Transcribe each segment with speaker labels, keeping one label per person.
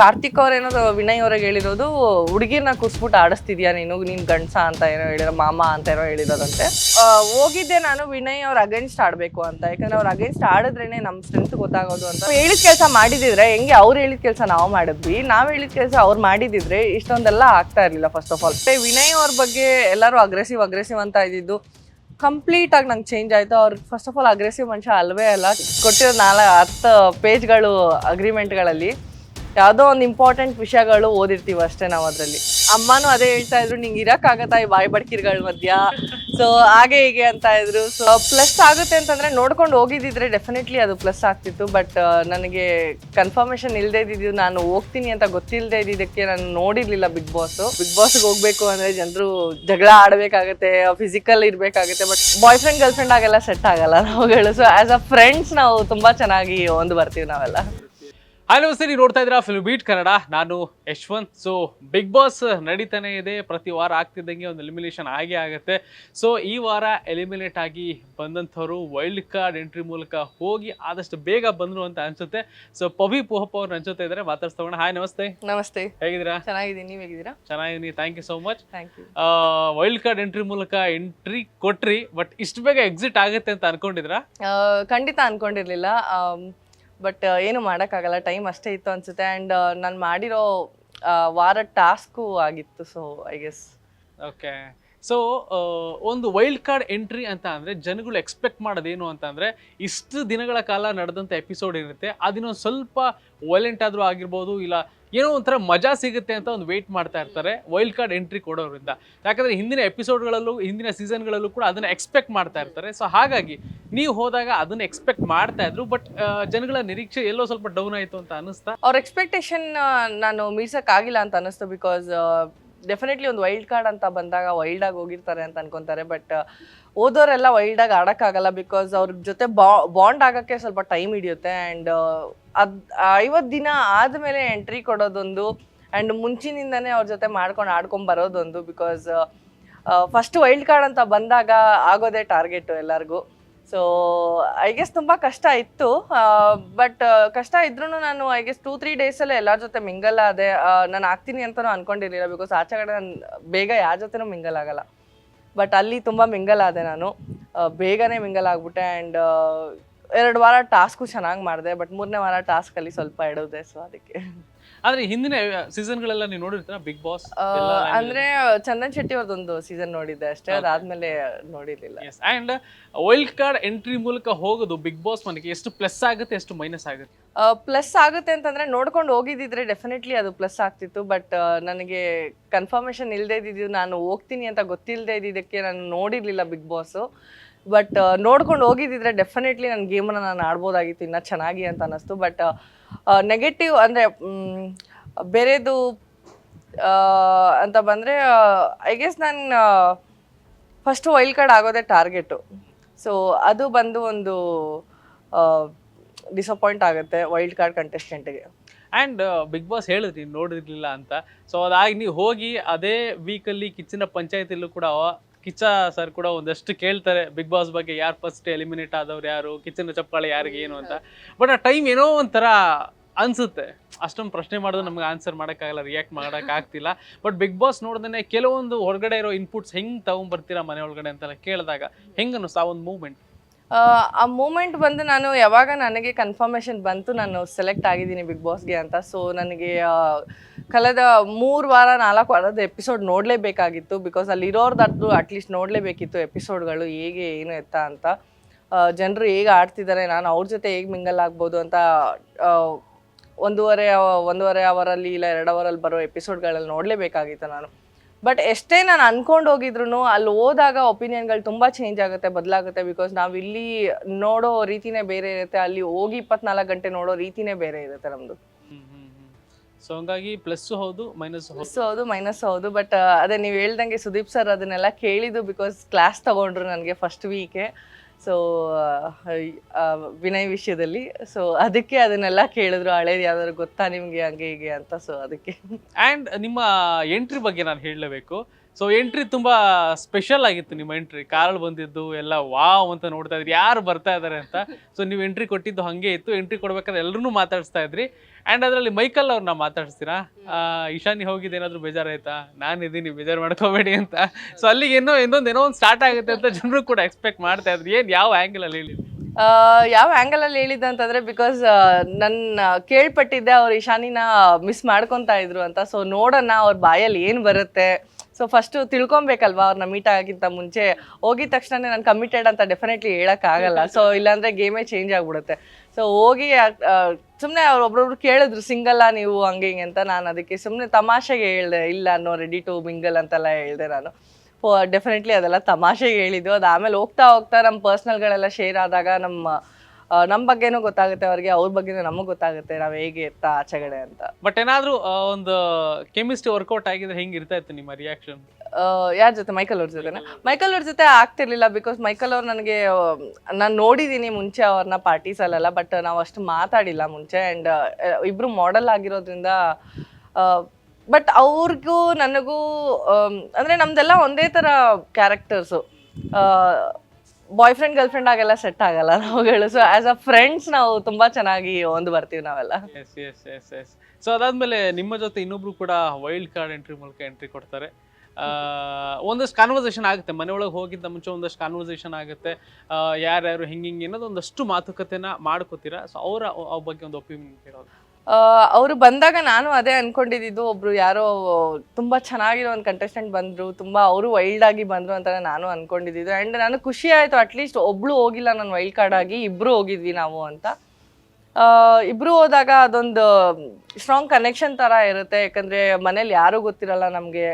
Speaker 1: ಕಾರ್ತಿಕ್ ಅವ್ರೇನೋ ವಿನಯ್ ಅವ್ರಿಗೆ ಹೇಳಿರೋದು ಹುಡುಗಿನ ಕುಸ್ಬಿಟ್ಟು ಆಡಿಸ್ತಿದ್ಯಾ ನೀನು? ನಿನ್ ಗಂಡ್ಸ ಅಂತ ಏನೋ ಹೇಳಿರೋ, ಮಾಮ ಅಂತ ಏನೋ ಹೇಳಿರೋದಂತೆ. ಹೋಗಿದ್ದೆ ನಾನು ವಿನಯ್ ಅವ್ರ ಅಗೇನ್ಸ್ಟ್ ಆಡ್ಬೇಕು ಅಂತ. ಯಾಕಂದ್ರೆ ಅವ್ರ ಅಗೇನ್ಸ್ಟ್ ಆಡಿದ್ರೇನೆ ನಮ್ ಸ್ಟ್ರೆಂತ್ ಗೊತ್ತಾಗೋದು ಅಂತ. ಹೇಳಿದ ಕೆಲಸ ಮಾಡಿದಿದ್ರೆ, ಹೆಂಗೆ ಅವ್ರು ಹೇಳಿದ ಕೆಲಸ ನಾವು ಮಾಡಿದ್ವಿ. ನಾವ್ ಹೇಳಿದ ಕೆಲಸ ಅವ್ರು ಮಾಡಿದಿದ್ರೆ ಇಷ್ಟೊಂದೆಲ್ಲ ಆಗ್ತಾ ಇರ್ಲಿಲ್ಲ ಫಸ್ಟ್ ಆಫ್ ಆಲ್ ವಿನಯ್ ಅವ್ರ ಬಗ್ಗೆ ಎಲ್ಲರೂ ಅಗ್ರೆಸಿವ್ ಅಗ್ರೆಸಿವ್ ಅಂತ ಇದ್ದಿದ್ದು ಕಂಪ್ಲೀಟ್ ಆಗಿ ನಂಗೆ ಚೇಂಜ್ ಆಯ್ತು. ಅವ್ರು ಫಸ್ಟ್ ಆಫ್ ಆಲ್ ಅಗ್ರೆಸಿವ್ ಮನುಷ್ಯ ಅಲ್ವೇ ಅಲ್ಲ. ಕೊಟ್ಟಿರೋ ನಾಲ್ಕು, ಹತ್ತು ಪೇಜ್ಗಳು ಅಗ್ರಿಮೆಂಟ್ಗಳಲ್ಲಿ ಯಾವುದೋ ಒಂದು ಇಂಪಾರ್ಟೆಂಟ್ ವಿಷಯಗಳು ಓದಿರ್ತೀವಿ ಅಷ್ಟೇ ನಾವು ಅದರಲ್ಲಿ. ಅಮ್ಮನೂ ಅದೇ ಹೇಳ್ತಾ ಇದ್ರು, ನಿಂಗೆ ಇರೋಕ್ಕಾಗತ್ತಾ ಈ ಬಾಯಿ ಬಡ್ಕಿರ್ಗಳ ಮಧ್ಯ? ಸೊ ಹಾಗೆ ಹೀಗೆ ಅಂತ ಇದ್ರು. ಸೊ ಪ್ಲಸ್ ಆಗುತ್ತೆ ಅಂತಂದ್ರೆ ನೋಡ್ಕೊಂಡು ಹೋಗಿದ್ದಿದ್ರೆ ಡೆಫಿನೆಟ್ಲಿ ಅದು ಪ್ಲಸ್ ಆಗ್ತಿತ್ತು. ಬಟ್ ನನಗೆ ಕನ್ಫರ್ಮೇಶನ್ ಇಲ್ಲದೇ ಇದ್ದಿದ್ದು ನಾನು ಹೋಗ್ತೀನಿ ಅಂತ ಗೊತ್ತಿಲ್ಲದೆ ಇದ್ದಿದ್ದಕ್ಕೆ ನಾನು ನೋಡಿರ್ಲಿಲ್ಲ ಬಿಗ್ ಬಾಸ್ ಬಿಗ್ ಬಾಸ್ಗೆ ಹೋಗ್ಬೇಕು ಅಂದ್ರೆ ಜನರು ಜಗಳ ಆಡ್ಬೇಕಾಗತ್ತೆ ಫಿಸಿಕಲ್ ಇರ್ಬೇಕಾಗತ್ತೆ but boy friend girl friend ಆಗೆಲ್ಲ ಸೆಟ್ ಆಗಲ್ಲ ನಾವುಗಳು. ಸೊ ಆಸ್ ಅ ಫ್ರೆಂಡ್ಸ್ ನಾವು ತುಂಬಾ ಚೆನ್ನಾಗಿ ಒಂದು ಬರ್ತೀವಿ ನಾವೆಲ್ಲ.
Speaker 2: ಹಾಯ್ ನಮಸ್ತೆ ನೀವು ನೋಡ್ತಾ ಇದ್ದೀರಾ? Filmibeat Kannada. ನಾನು ಯಶ್ವಂತ್. ಸೊ ಬಿಗ್ ಬಾಸ್ ನಡೀತಾನೆ ಇದೆ. ಪ್ರತಿ ವಾರ ಆಗ್ತಿದ್ದಂಗೆ ಒಂದು ಎಲಿಮಿನೇಷನ್ ಆಗೇ ಆಗುತ್ತೆ. ಸೊ ಈ ವಾರ ಎಲಿಮಿನೇಟ್ ಆಗಿ ಬಂದಂಥವ್ರು ವೈಲ್ಡ್ ಕಾರ್ಡ್ ಎಂಟ್ರಿ ಮೂಲಕ ಹೋಗಿ ಆದಷ್ಟು ಬೇಗ ಬಂದರು ಅಂತ ಅನ್ಸುತ್ತೆ. ಸೊ ಪವಿ ಪೋಹಪ್ಪ ಅವ್ರು ನನ್ನ ಜೊತೆ ಇದ್ದಾರೆ. ಮಾತಾಡ್ಸ್ತಾಗೋಣ ಹಾಯ್ ನಮಸ್ತೆ.
Speaker 1: ನಮಸ್ತೆ.
Speaker 2: ಹೇಗಿದ್ದೀರಾ?
Speaker 1: ಚೆನ್ನಾಗಿದ್ದೀನಿ. ನೀವು ಹೇಗಿದ್ದೀರಾ?
Speaker 2: ಚೆನ್ನಾಗಿದ್ದೀನಿ. Thank you so much
Speaker 1: thank you
Speaker 2: wild card entry ಮೂಲಕ ಎಂಟ್ರಿ ಕೊಟ್ರಿ ಬಟ್ ಇಷ್ಟು ಬೇಗ ಎಕ್ಸಿಟ್ ಆಗುತ್ತೆ ಅಂತ ಅನ್ಕೊಂಡಿದ್ರಾ
Speaker 1: ಖಂಡಿತ ಅನ್ಕೊಂಡಿರ್ಲಿಲ್ಲ. ಬಟ್ ಏನು ಮಾಡೋಕ್ಕಾಗಲ್ಲ. ಟೈಮ್ ಅಷ್ಟೇ ಇತ್ತು ಅನಿಸುತ್ತೆ. ಆ್ಯಂಡ್ ನಾನು ಮಾಡಿರೋ ಆ, ವಾರ ಟಾಸ್ಕು ಆಗಿತ್ತು. So I guess
Speaker 2: okay so ಒಂದು ವೈಲ್ಡ್ ಕಾರ್ಡ್ ಎಂಟ್ರಿ ಅಂತ ಅಂದರೆ ಜನಗಳು ಎಕ್ಸ್ಪೆಕ್ಟ್ ಮಾಡೋದೇನು ಅಂತ ಅಂದರೆ ಇಷ್ಟು ದಿನಗಳ ಕಾಲ ನಡೆದಂಥ ಎಪಿಸೋಡ್ ಇರುತ್ತೆ ಅದನ್ನೊಂದು ಸ್ವಲ್ಪ ವೈಲೆಂಟ್ ಆದರೂ ಆಗಿರ್ಬೋದು, ಇಲ್ಲ ಏನೋ ಒಂಥರ ಮಜಾ ಸಿಗುತ್ತೆ ಅಂತ ಒಂದು ವೆಯ್ಟ್ ಮಾಡ್ತಾ ಇರ್ತಾರೆ ವೈಲ್ಡ್ ಕಾರ್ಡ್ ಎಂಟ್ರಿ ಕೊಡೋರಿಂದ. ಯಾಕಂದರೆ ಹಿಂದಿನ ಎಪಿಸೋಡ್ಗಳಲ್ಲೂ ಹಿಂದಿನ ಸೀಸನ್ಗಳಲ್ಲೂ ಕೂಡ ಅದನ್ನು ಎಕ್ಸ್ಪೆಕ್ಟ್ ಮಾಡ್ತಾ ಇರ್ತಾರೆ. ಸೊ ಹಾಗಾಗಿ ನೀವು ಹೋದಾಗ ಅದನ್ನು ಎಕ್ಸ್ಪೆಕ್ಟ್ ಮಾಡ್ತಾ ಇದ್ರು ಬಟ್ ಜನಗಳ ನಿರೀಕ್ಷೆ ಎಲ್ಲೋ ಸ್ವಲ್ಪ ಡೌನ್ ಆಯಿತು ಅಂತ ಅನ್ನಿಸ್ತಾ?
Speaker 1: ಅವ್ರ ಎಕ್ಸ್ಪೆಕ್ಟೇಷನ್ ನಾನು ಮೀರ್ಸೋಕ್ಕಾಗಿಲ್ಲ ಅಂತ ಅನ್ನಿಸ್ತು ಬಿಕಾಸ್ ಡೆಫಿನೆಟ್ಲಿ ಒಂದು ವೈಲ್ಡ್ ಕಾರ್ಡ್ ಅಂತ ಬಂದಾಗ ವೈಲ್ಡ್ ಆಗಿ ಹೋಗಿರ್ತಾರೆ ಅಂತ ಅನ್ಕೊಂತಾರೆ ಬಟ್ ಓದೋರೆಲ್ಲ ವೈಲ್ಡ್ ಆಗಿ ಆಡೋಕ್ಕಾಗಲ್ಲ ಬಿಕಾಸ್ ಅವ್ರ ಜೊತೆ ಬಾಂಡ್ ಆಗೋಕ್ಕೆ ಸ್ವಲ್ಪ ಟೈಮ್ ಹಿಡಿಯುತ್ತೆ ಆ್ಯಂಡ್ ಅದ್ ಐವತ್ತು ದಿನ ಆದಮೇಲೆ ಎಂಟ್ರಿ ಕೊಡೋದೊಂದು ಆ್ಯಂಡ್ ಮುಂಚಿನಿಂದನೇ ಅವ್ರ ಜೊತೆ ಮಾಡ್ಕೊಂಡು ಆಡ್ಕೊಂಡು ಬರೋದೊಂದು ಬಿಕಾಸ್ ಫಸ್ಟ್ ವೈಲ್ಡ್ ಕಾರ್ಡ್ ಅಂತ ಬಂದಾಗ ಆಗೋದೇ ಟಾರ್ಗೆಟು ಎಲ್ಲರಿಗೂ. ಸೊ ಐ ಗೆಸ್ ತುಂಬ ಕಷ್ಟ ಇತ್ತು. ಬಟ್ ಕಷ್ಟ ಇದ್ರೂ ನಾನು ಐ ಗೆಸ್ ಟೂ ತ್ರೀ ಡೇಸಲ್ಲೇ ಎಲ್ಲರ ಜೊತೆ ಮಿಂಗಲ್ ಆದೆ. ನಾನು ಆಗ್ತೀನಿ ಅಂತಲೂ ಅನ್ಕೊಂಡಿರಲಿಲ್ಲ ಬಿಕಾಸ್ ಆಚೆ ಕಡೆ ನಾನು ಬೇಗ ಯಾರ ಜೊತೆನೂ ಮಿಂಗಲ್ ಆಗಲ್ಲ. ಬಟ್ ಅಲ್ಲಿ ತುಂಬ ಮಿಂಗಲ್ ಆದೆ ನಾನು. ಬೇಗನೆ ಮಿಂಗಲ್ ಆಗ್ಬಿಟ್ಟೆ ಆ್ಯಂಡ್ ಎರಡು ವಾರ ಟಾಸ್ಕು ಚೆನ್ನಾಗಿ ಮಾಡಿದೆ. ಬಟ್ ಮೂರನೇ ವಾರ ಟಾಸ್ಕಲ್ಲಿ ಸ್ವಲ್ಪ ಇಡೋದೆ ಸೊ ಅದಕ್ಕೆ.
Speaker 2: ಆದರೆ ಹಿಂದಿನ ಸೀಸನ್ಗಳೆಲ್ಲ ನೀವು ನೋಡಿರ್ತೀರಾ? ಬಿಗ್ ಬಾಸ್
Speaker 1: ಆ, ಅಂದ್ರೆ ಚಂದನ್ ಶೆಟ್ಟಿ ಅವ್ರದ್ದೊಂದು ಸೀಸನ್ ನೋಡಿದ್ದೆ ಅಷ್ಟೇ. ಅದಾದ್ಮೇಲೆ ನೋಡಿರ್ಲಿಲ್ಲ.
Speaker 2: ಅಂಡ್ ವೈಲ್ಡ್ ಕಾರ್ಡ್ ಎಂಟ್ರಿ ಮೂಲಕ ಹೋಗೋದು ಬಿಗ್ ಬಾಸ್ ಮನೆಗೆ ಎಷ್ಟು ಪ್ಲಸ್ ಆಗುತ್ತೆ ಎಷ್ಟು ಮೈನಸ್ ಆಗುತ್ತೆ?
Speaker 1: ಪ್ಲಸ್ ಆಗುತ್ತೆ ಅಂತಂದ್ರೆ ನೋಡ್ಕೊಂಡು ಹೋಗಿದ್ದಿದ್ರೆ ಡೆಫಿನೆಟ್ಲಿ ಅದು ಪ್ಲಸ್ ಆಗ್ತಿತ್ತು. ಬಟ್ ನನಗೆ ಕನ್ಫರ್ಮೇಶನ್ ಇಲ್ಲದೆ ಇದ್ದಿದ್ದು ನಾನು ಹೋಗ್ತೀನಿ ಅಂತ ಗೊತ್ತಿಲ್ಲದೆ ಇದ್ದಿದ್ದಕ್ಕೆ ನಾನು ನೋಡಿರ್ಲಿಲ್ಲ ಬಿಗ್ ಬಾಸು ಬಟ್ ನೋಡ್ಕೊಂಡು ಹೋಗಿದ್ದಿದ್ರೆ ಡೆಫಿನೆಟ್ಲಿ ನನ್ನ ಗೇಮನ್ನ ನಾನು ಆಡ್ಬೋದಾಗಿತ್ತು ಇನ್ನೂ ಚೆನ್ನಾಗಿ ಅಂತ ಅನ್ನಿಸ್ತು. ಬಟ್ ನೆಗೆಟಿವ್ ಅಂದರೆ ಬೇರೆದು ಅಂತ ಬಂದರೆ ಐ ಗೆಸ್ ನಾನು ಫಸ್ಟ್ ವೈಲ್ಡ್ ಕಾರ್ಡ್ ಆಗೋದೇ ಟಾರ್ಗೆಟು ಸೊ ಅದು ಬಂದು ಒಂದು ಡಿಸಪಾಯಿಂಟ್ ಆಗುತ್ತೆ ವೈಲ್ಡ್ ಕಾರ್ಡ್ ಕಂಟೆಸ್ಟೆಂಟ್ಗೆ
Speaker 2: ಆ್ಯಂಡ್ ಬಿಗ್ ಬಾಸ್ ಹೇಳಿದ್ರಿ ನೋಡಿರಲಿಲ್ಲ ಅಂತ. ಸೊ ಅದಾಗಿ ನೀವು ಹೋಗಿ ಅದೇ ವೀಕಲ್ಲಿ ಕಿಚ್ಚಿನ ಪಂಚಾಯತಿಯಲ್ಲೂ ಕೂಡ ಕಿಚ್ಚ ಸರ್ ಕೂಡ ಒಂದಷ್ಟು ಕೇಳ್ತಾರೆ ಬಿಗ್ ಬಾಸ್ ಬಗ್ಗೆ ಯಾರು ಫಸ್ಟ್ ಎಲಿಮಿನೇಟ್ ಆದವ್ರು ಯಾರು, ಕಿಚ್ಚನ ಚಪ್ಪಾಳೆ ಯಾರಿಗೆ ಏನು ಅಂತ. ಬಟ್ ಆ ಟೈಮ್ ಏನೋ ಒಂಥರ ಅನ್ಸುತ್ತೆ. ಅಷ್ಟೊಂದು ಪ್ರಶ್ನೆ ಮಾಡೋದು ನಮ್ಗೆ ಆನ್ಸರ್ ಮಾಡೋಕ್ಕಾಗಲ್ಲ ರಿಯಾಕ್ಟ್ ಮಾಡೋಕ್ಕಾಗ್ತಿಲ್ಲ. ಬಟ್ ಬಿಗ್ ಬಾಸ್ ನೋಡ್ದೇ ಕೆಲವೊಂದು ಹೊರಗಡೆ ಇರೋ ಇನ್ಪುಟ್ಸ್ ಹೆಂಗೆ ತಗೊಂಬರ್ತೀರಾ ಮನೆ ಒಳಗಡೆ ಅಂತೆಲ್ಲ ಕೇಳಿದಾಗ ಹೆಂಗನ್ನು ಸಾ ಒಂದು ಮೂಮೆಂಟ್
Speaker 1: ಆ ಮೂಮೆಂಟ್ ಬಂದು ನಾನು ಯಾವಾಗ ನನಗೆ ಕನ್ಫರ್ಮೇಷನ್ ಬಂತು, ನಾನು ಸೆಲೆಕ್ಟ್ ಆಗಿದ್ದೀನಿ ಬಿಗ್ ಬಾಸ್ಗೆ ಅಂತ. ಸೊ ನನಗೆ ಕಳೆದ ಮೂರು ವಾರ, ನಾಲ್ಕು ವಾರದ ಎಪಿಸೋಡ್ ನೋಡಲೇಬೇಕಾಗಿತ್ತು. ಬಿಕಾಸ್ ಅಲ್ಲಿ ಇರೋರ್ದಾದ್ರು ಅಟ್ಲೀಸ್ಟ್ ನೋಡಲೇಬೇಕಿತ್ತು ಎಪಿಸೋಡ್ಗಳು ಹೇಗೆ, ಏನು ಎತ್ತ ಅಂತ. ಜನರು ಹೇಗೆ ಆಡ್ತಿದ್ದಾರೆ, ನಾನು ಅವ್ರ ಜೊತೆ ಹೇಗೆ ಮಿಂಗಲ್ ಆಗ್ಬೋದು ಅಂತ ಒಂದೂವರೆ ಒಂದೂವರೆ ಅವರಲ್ಲಿ ಇಲ್ಲ ಎರಡು ಅವರಲ್ಲಿ ಬರೋ ಎಪಿಸೋಡ್ಗಳಲ್ಲಿ ನೋಡಲೇಬೇಕಾಗಿತ್ತು ನಾನು. ಬಟ್ ಎಷ್ಟೇ ನಾನು ಅನ್ಕೊಂಡು ಹೋಗಿದ್ರು ಅಲ್ಲಿ ಹೋದಾಗ ಒಪಿನಿಯನ್ಗಳು ತುಂಬ ಚೇಂಜ್ ಆಗುತ್ತೆ ಬದಲಾಗುತ್ತೆ. ಬಿಕಾಸ್ ನಾವು ಇಲ್ಲಿ ನೋಡೋ ರೀತಿನೇ ಬೇರೆ ಇರುತ್ತೆ ಅಲ್ಲಿ ಹೋಗಿ ಇಪ್ಪತ್ನಾಲ್ಕು ಗಂಟೆ ನೋಡೋ ರೀತಿನೇ ಬೇರೆ ಇರುತ್ತೆ ನಮ್ಮದು
Speaker 2: ಸೊ ಹಂಗಾಗಿ ಪ್ಲಸ್ ಹೌದು ಮೈನಸ್ ಹೌದು.
Speaker 1: ಪ್ಲಸ್ ಹೌದು ಮೈನಸ್ ಹೌದು. ಬಟ್ ಅದೇ ನೀವು ಹೇಳ್ದಂಗೆ ಸುದೀಪ್ ಸರ್ ಅದನ್ನೆಲ್ಲ ಕೇಳಿದ್ದು ಬಿಕಾಸ್ ಕ್ಲಾಸ್ ತಗೊಂಡ್ರು ನನಗೆ ಫಸ್ಟ್ ವೀಕೆ ಸೊ ವಿನಯ್ ವಿಷಯದಲ್ಲಿ. ಸೊ ಅದಕ್ಕೆ ಅದನ್ನೆಲ್ಲ ಕೇಳಿದ್ರು. ಹಳೇದು ಯಾವ್ದಾದ್ರು ಗೊತ್ತಾ ನಿಮಗೆ, ಹಂಗೆ ಹೀಗೆ ಅಂತ. ಸೊ ಅದಕ್ಕೆ.
Speaker 2: ಆ್ಯಂಡ್ ನಿಮ್ಮ ಎಂಟ್ರಿ ಬಗ್ಗೆ ನಾನು ಹೇಳಲೇಬೇಕು. ಸೊ ಎಂಟ್ರಿ ತುಂಬಾ ಸ್ಪೆಷಲ್ ಆಗಿತ್ತು ನಿಮ್ಮ ಎಂಟ್ರಿ ಕಾರಲ್ಲಿ ಬಂದಿದ್ದು, ಎಲ್ಲ ವಾವ್ ಅಂತ ನೋಡ್ತಾ ಇದ್ರಿ. ಯಾರು ಬರ್ತಾ ಇದ್ದಾರೆ ಅಂತ. ಸೊ ನೀವು ಎಂಟ್ರಿ ಕೊಟ್ಟಿದ್ದು ಹಂಗೆ ಇತ್ತು. ಎಂಟ್ರಿ ಕೊಡ್ಬೇಕಾದ್ರೆ ಎಲ್ಲರೂ ಮಾತಾಡಿಸ್ತಾ ಇದ್ರಿ. ಅಂಡ್ ಅದರಲ್ಲಿ ಮೈಕಲ್ ಅವ್ರನ್ನ ಮಾತಾಡಿಸ್ತೀರಾ? ಇಶಾನಿ ಹೋಗಿದ್ದು ಏನಾದರೂ ಬೇಜಾರಾಯ್ತಾ? ನಾನು ಇದ್ದೀನಿ ಬೇಜಾರು ಮಾಡ್ಕೋಬೇಡಿ ಅಂತ. ಸೊ ಅಲ್ಲಿಗೆ ಏನೋ ಇನ್ನೊಂದು ಏನೋ ಒಂದು ಸ್ಟಾರ್ಟ್ ಆಗುತ್ತೆ ಅಂತ ಜನರು ಕೂಡ ಎಕ್ಸ್ಪೆಕ್ಟ್ ಮಾಡ್ತಾ ಇದ್ರಿ. ಏನು, ಯಾವ ಆಂಗಲ್ ಅಲ್ಲಿ ಹೇಳಿ
Speaker 1: ಯಾವ ಆ್ಯಂಗಲಲ್ಲಿ ಹೇಳಿದ್ದೆ ಅಂತಂದ್ರೆ ಬಿಕಾಸ್ ನನ್ನ ಕೇಳ್ಪಟ್ಟಿದ್ದೆ ಅವ್ರು ಇಶಾನಿನ ಮಿಸ್ ಮಾಡ್ಕೊತಾ ಇದ್ರು ಅಂತ. ಸೊ ನೋಡೋಣ ಅವ್ರ ಬಾಯಲ್ಲಿ ಏನು ಬರುತ್ತೆ. ಸೊ ಫಸ್ಟ್ ತಿಳ್ಕೊಬೇಕಲ್ವಾ ಅವ್ರನ್ನ ಮೀಟ್ ಆಗಿಂತ ಮುಂಚೆ? ಹೋಗಿದ ತಕ್ಷಣ ನಾನು ಕಮಿಟೆಡ್ ಅಂತ ಡೆಫಿನೆಟ್ಲಿ ಆಗಲ್ಲ. ಸೊ ಇಲ್ಲಾಂದ್ರೆ ಗೇಮೇ ಚೇಂಜ್ ಆಗಿಬಿಡುತ್ತೆ. ಸೊ ಹೋಗಿ ಸುಮ್ಮನೆ ಅವ್ರು ಒಬ್ರೊಬ್ರು ಕೇಳಿದ್ರು, ಸಿಂಗಲ್ಲ ನೀವು ಹಂಗೆ ಹಿಂಗೆ ಅಂತ? ನಾನು ಅದಕ್ಕೆ ಸುಮ್ಮನೆ ತಮಾಷೆಗೆ ಹೇಳ್ದೆ, ಇಲ್ಲ ಅನ್ನೋ ರೆಡಿ ಟು ಮಿಂಗಲ್ ಅಂತೆಲ್ಲ ಹೇಳಿದೆ ನಾನು. ಡೆಫಿನೆಟ್ಲಿ ಅದೆಲ್ಲ ತಮಾಷೆಗೆ ಹೇಳಿದ್ದು. ಅದು ಆಮೇಲೆ ಹೋಗ್ತಾ ಹೋಗ್ತಾ ನಮ್ಮ ಪರ್ಸ್ನಲ್ಗಳೆಲ್ಲ ಶೇರ್ ಆದಾಗ ನಮ್ಮ ನಮ್ಮ ಬಗ್ಗೆನೂ ಗೊತ್ತಾಗುತ್ತೆ ಅವ್ರಿಗೆ ಅವ್ರ ಬಗ್ಗೆನೂ ನಮಗೆ ಗೊತ್ತಾಗುತ್ತೆ ನಾವು ಹೇಗೆ ಇರ್ತಾ ಆಚೆಗಡೆ ಅಂತ.
Speaker 2: ಬಟ್ ಏನಾದ್ರೂ ಆ, ಒಂದು ಕೆಮಿಸ್ಟ್ರಿ ವರ್ಕೌಟ್ ಆಗಿದ್ರೆ ಹೆಂಗ್ ಇರ್ತಾ ಇತ್ತು ನಿಮ್ಮ ರಿಯಾಕ್ಷನ್
Speaker 1: ಯಾರ ಜೊತೆ? ಮೈಕಲ್ ಅವ್ರ ಜೊತೆನ? ಮೈಕಲ್ ಅವ್ರ ಜೊತೆ ಆಗ್ತಿರ್ಲಿಲ್ಲ ಬಿಕಾಸ್ ಮೈಕಲ್ ಅವ್ರು ನನಗೆ ನಾನು ನೋಡಿದ್ದೀನಿ ಮುಂಚೆ ಅವ್ರನ್ನ ಪಾರ್ಟೀಸಲ್ಲೆಲ್ಲ ಬಟ್ ನಾವು ಅಷ್ಟು ಮಾತಾಡಿಲ್ಲ ಮುಂಚೆ ಆ್ಯಂಡ್ ಇಬ್ರು ಮಾಡೆಲ್ ಆಗಿರೋದ್ರಿಂದ ಬಟ್ ಅವ್ರಿಗೂ ನನಗೂ ಆಮ್, ಅಂದ್ರೆ ನಮ್ದೆಲ್ಲ ಒಂದೇ ಥರ characters boy friend girl friend ಆಗೆಲ್ಲ ಸೆಟ್ ಆಗಲ್ಲ ನಾವುಗಳು ಸೊ ಆಸ್ ಅ ಫ್ರೆಂಡ್ಸ್ ನಾವು ತುಂಬಾ ಚೆನ್ನಾಗಿ ಒಂದು ಬರ್ತೀವಿ ನಾವೆಲ್ಲ.
Speaker 2: Yes yes yes yes so ಅದಾದ್ಮೇಲೆ ನಿಮ್ಮ ಜೊತೆ ಇನ್ನೊಬ್ರು ಕೂಡ ವೈಲ್ಡ್ ಕಾರ್ಡ್ ಎಂಟ್ರಿ ಮೂಲಕ ಎಂಟ್ರಿ ಕೊಡ್ತಾರೆ. ಒಂದಷ್ಟು ಕಾನ್ವರ್ಸೇಷನ್ ಆಗುತ್ತೆ. ಮನೆ ಒಳಗೆ ಹೋಗಿದ್ದ ಮುಂಚೆ ಒಂದಷ್ಟು ಕಾನ್ವರ್ಸೇಷನ್ ಆಗುತ್ತೆ. ಯಾರ್ಯಾರು, ಹಿಂಗೆ ಹಿಂಗೆ ಅನ್ನೋದು ಒಂದಷ್ಟು ಮಾತುಕತೆನ ಮಾಡ್ಕೋತೀರಾ? ಸೊ ಅವ್ರ ಬಗ್ಗೆ ಒಂದು ಒಪಿನಿಯನ್ ಕೇಳೋದು.
Speaker 1: ಅವರು ಬಂದಾಗ ನಾನು ಅದೇ ಅನ್ಕೊಂಡಿದ್ದು ಒಬ್ರು ಯಾರೋ ತುಂಬಾ ಚೆನ್ನಾಗಿರೋ ಒಂದು ಕಂಟೆಸ್ಟೆಂಟ್ ಬಂದ್ರು, ತುಂಬಾ ಅವರು ವೈಲ್ಡ್ ಆಗಿ ಬಂದ್ರು ಅಂತ ನಾನು ಅನ್ಕೊಂಡಿದ್ದು. ಅಂಡ್ ನಾನು ಖುಷಿ ಆಯ್ತು ಅಟ್ಲೀಸ್ಟ್ ಒಬ್ಳು ಹೋಗಿಲ್ಲ ನಾನು ವೈಲ್ಡ್ ಕಾರ್ಡ್ ಆಗಿ, ಇಬ್ರು ಹೋಗಿದ್ವಿ ನಾವು ಅಂತ. ಇಬ್ರು ಹೋದಾಗ ಅದೊಂದು ಸ್ಟ್ರಾಂಗ್ ಕನೆಕ್ಷನ್ ತರ ಇರುತ್ತೆ, ಯಾಕಂದ್ರೆ ಮನೇಲಿ ಯಾರು ಗೊತ್ತಿರಲ್ಲ ನಮಗೆ.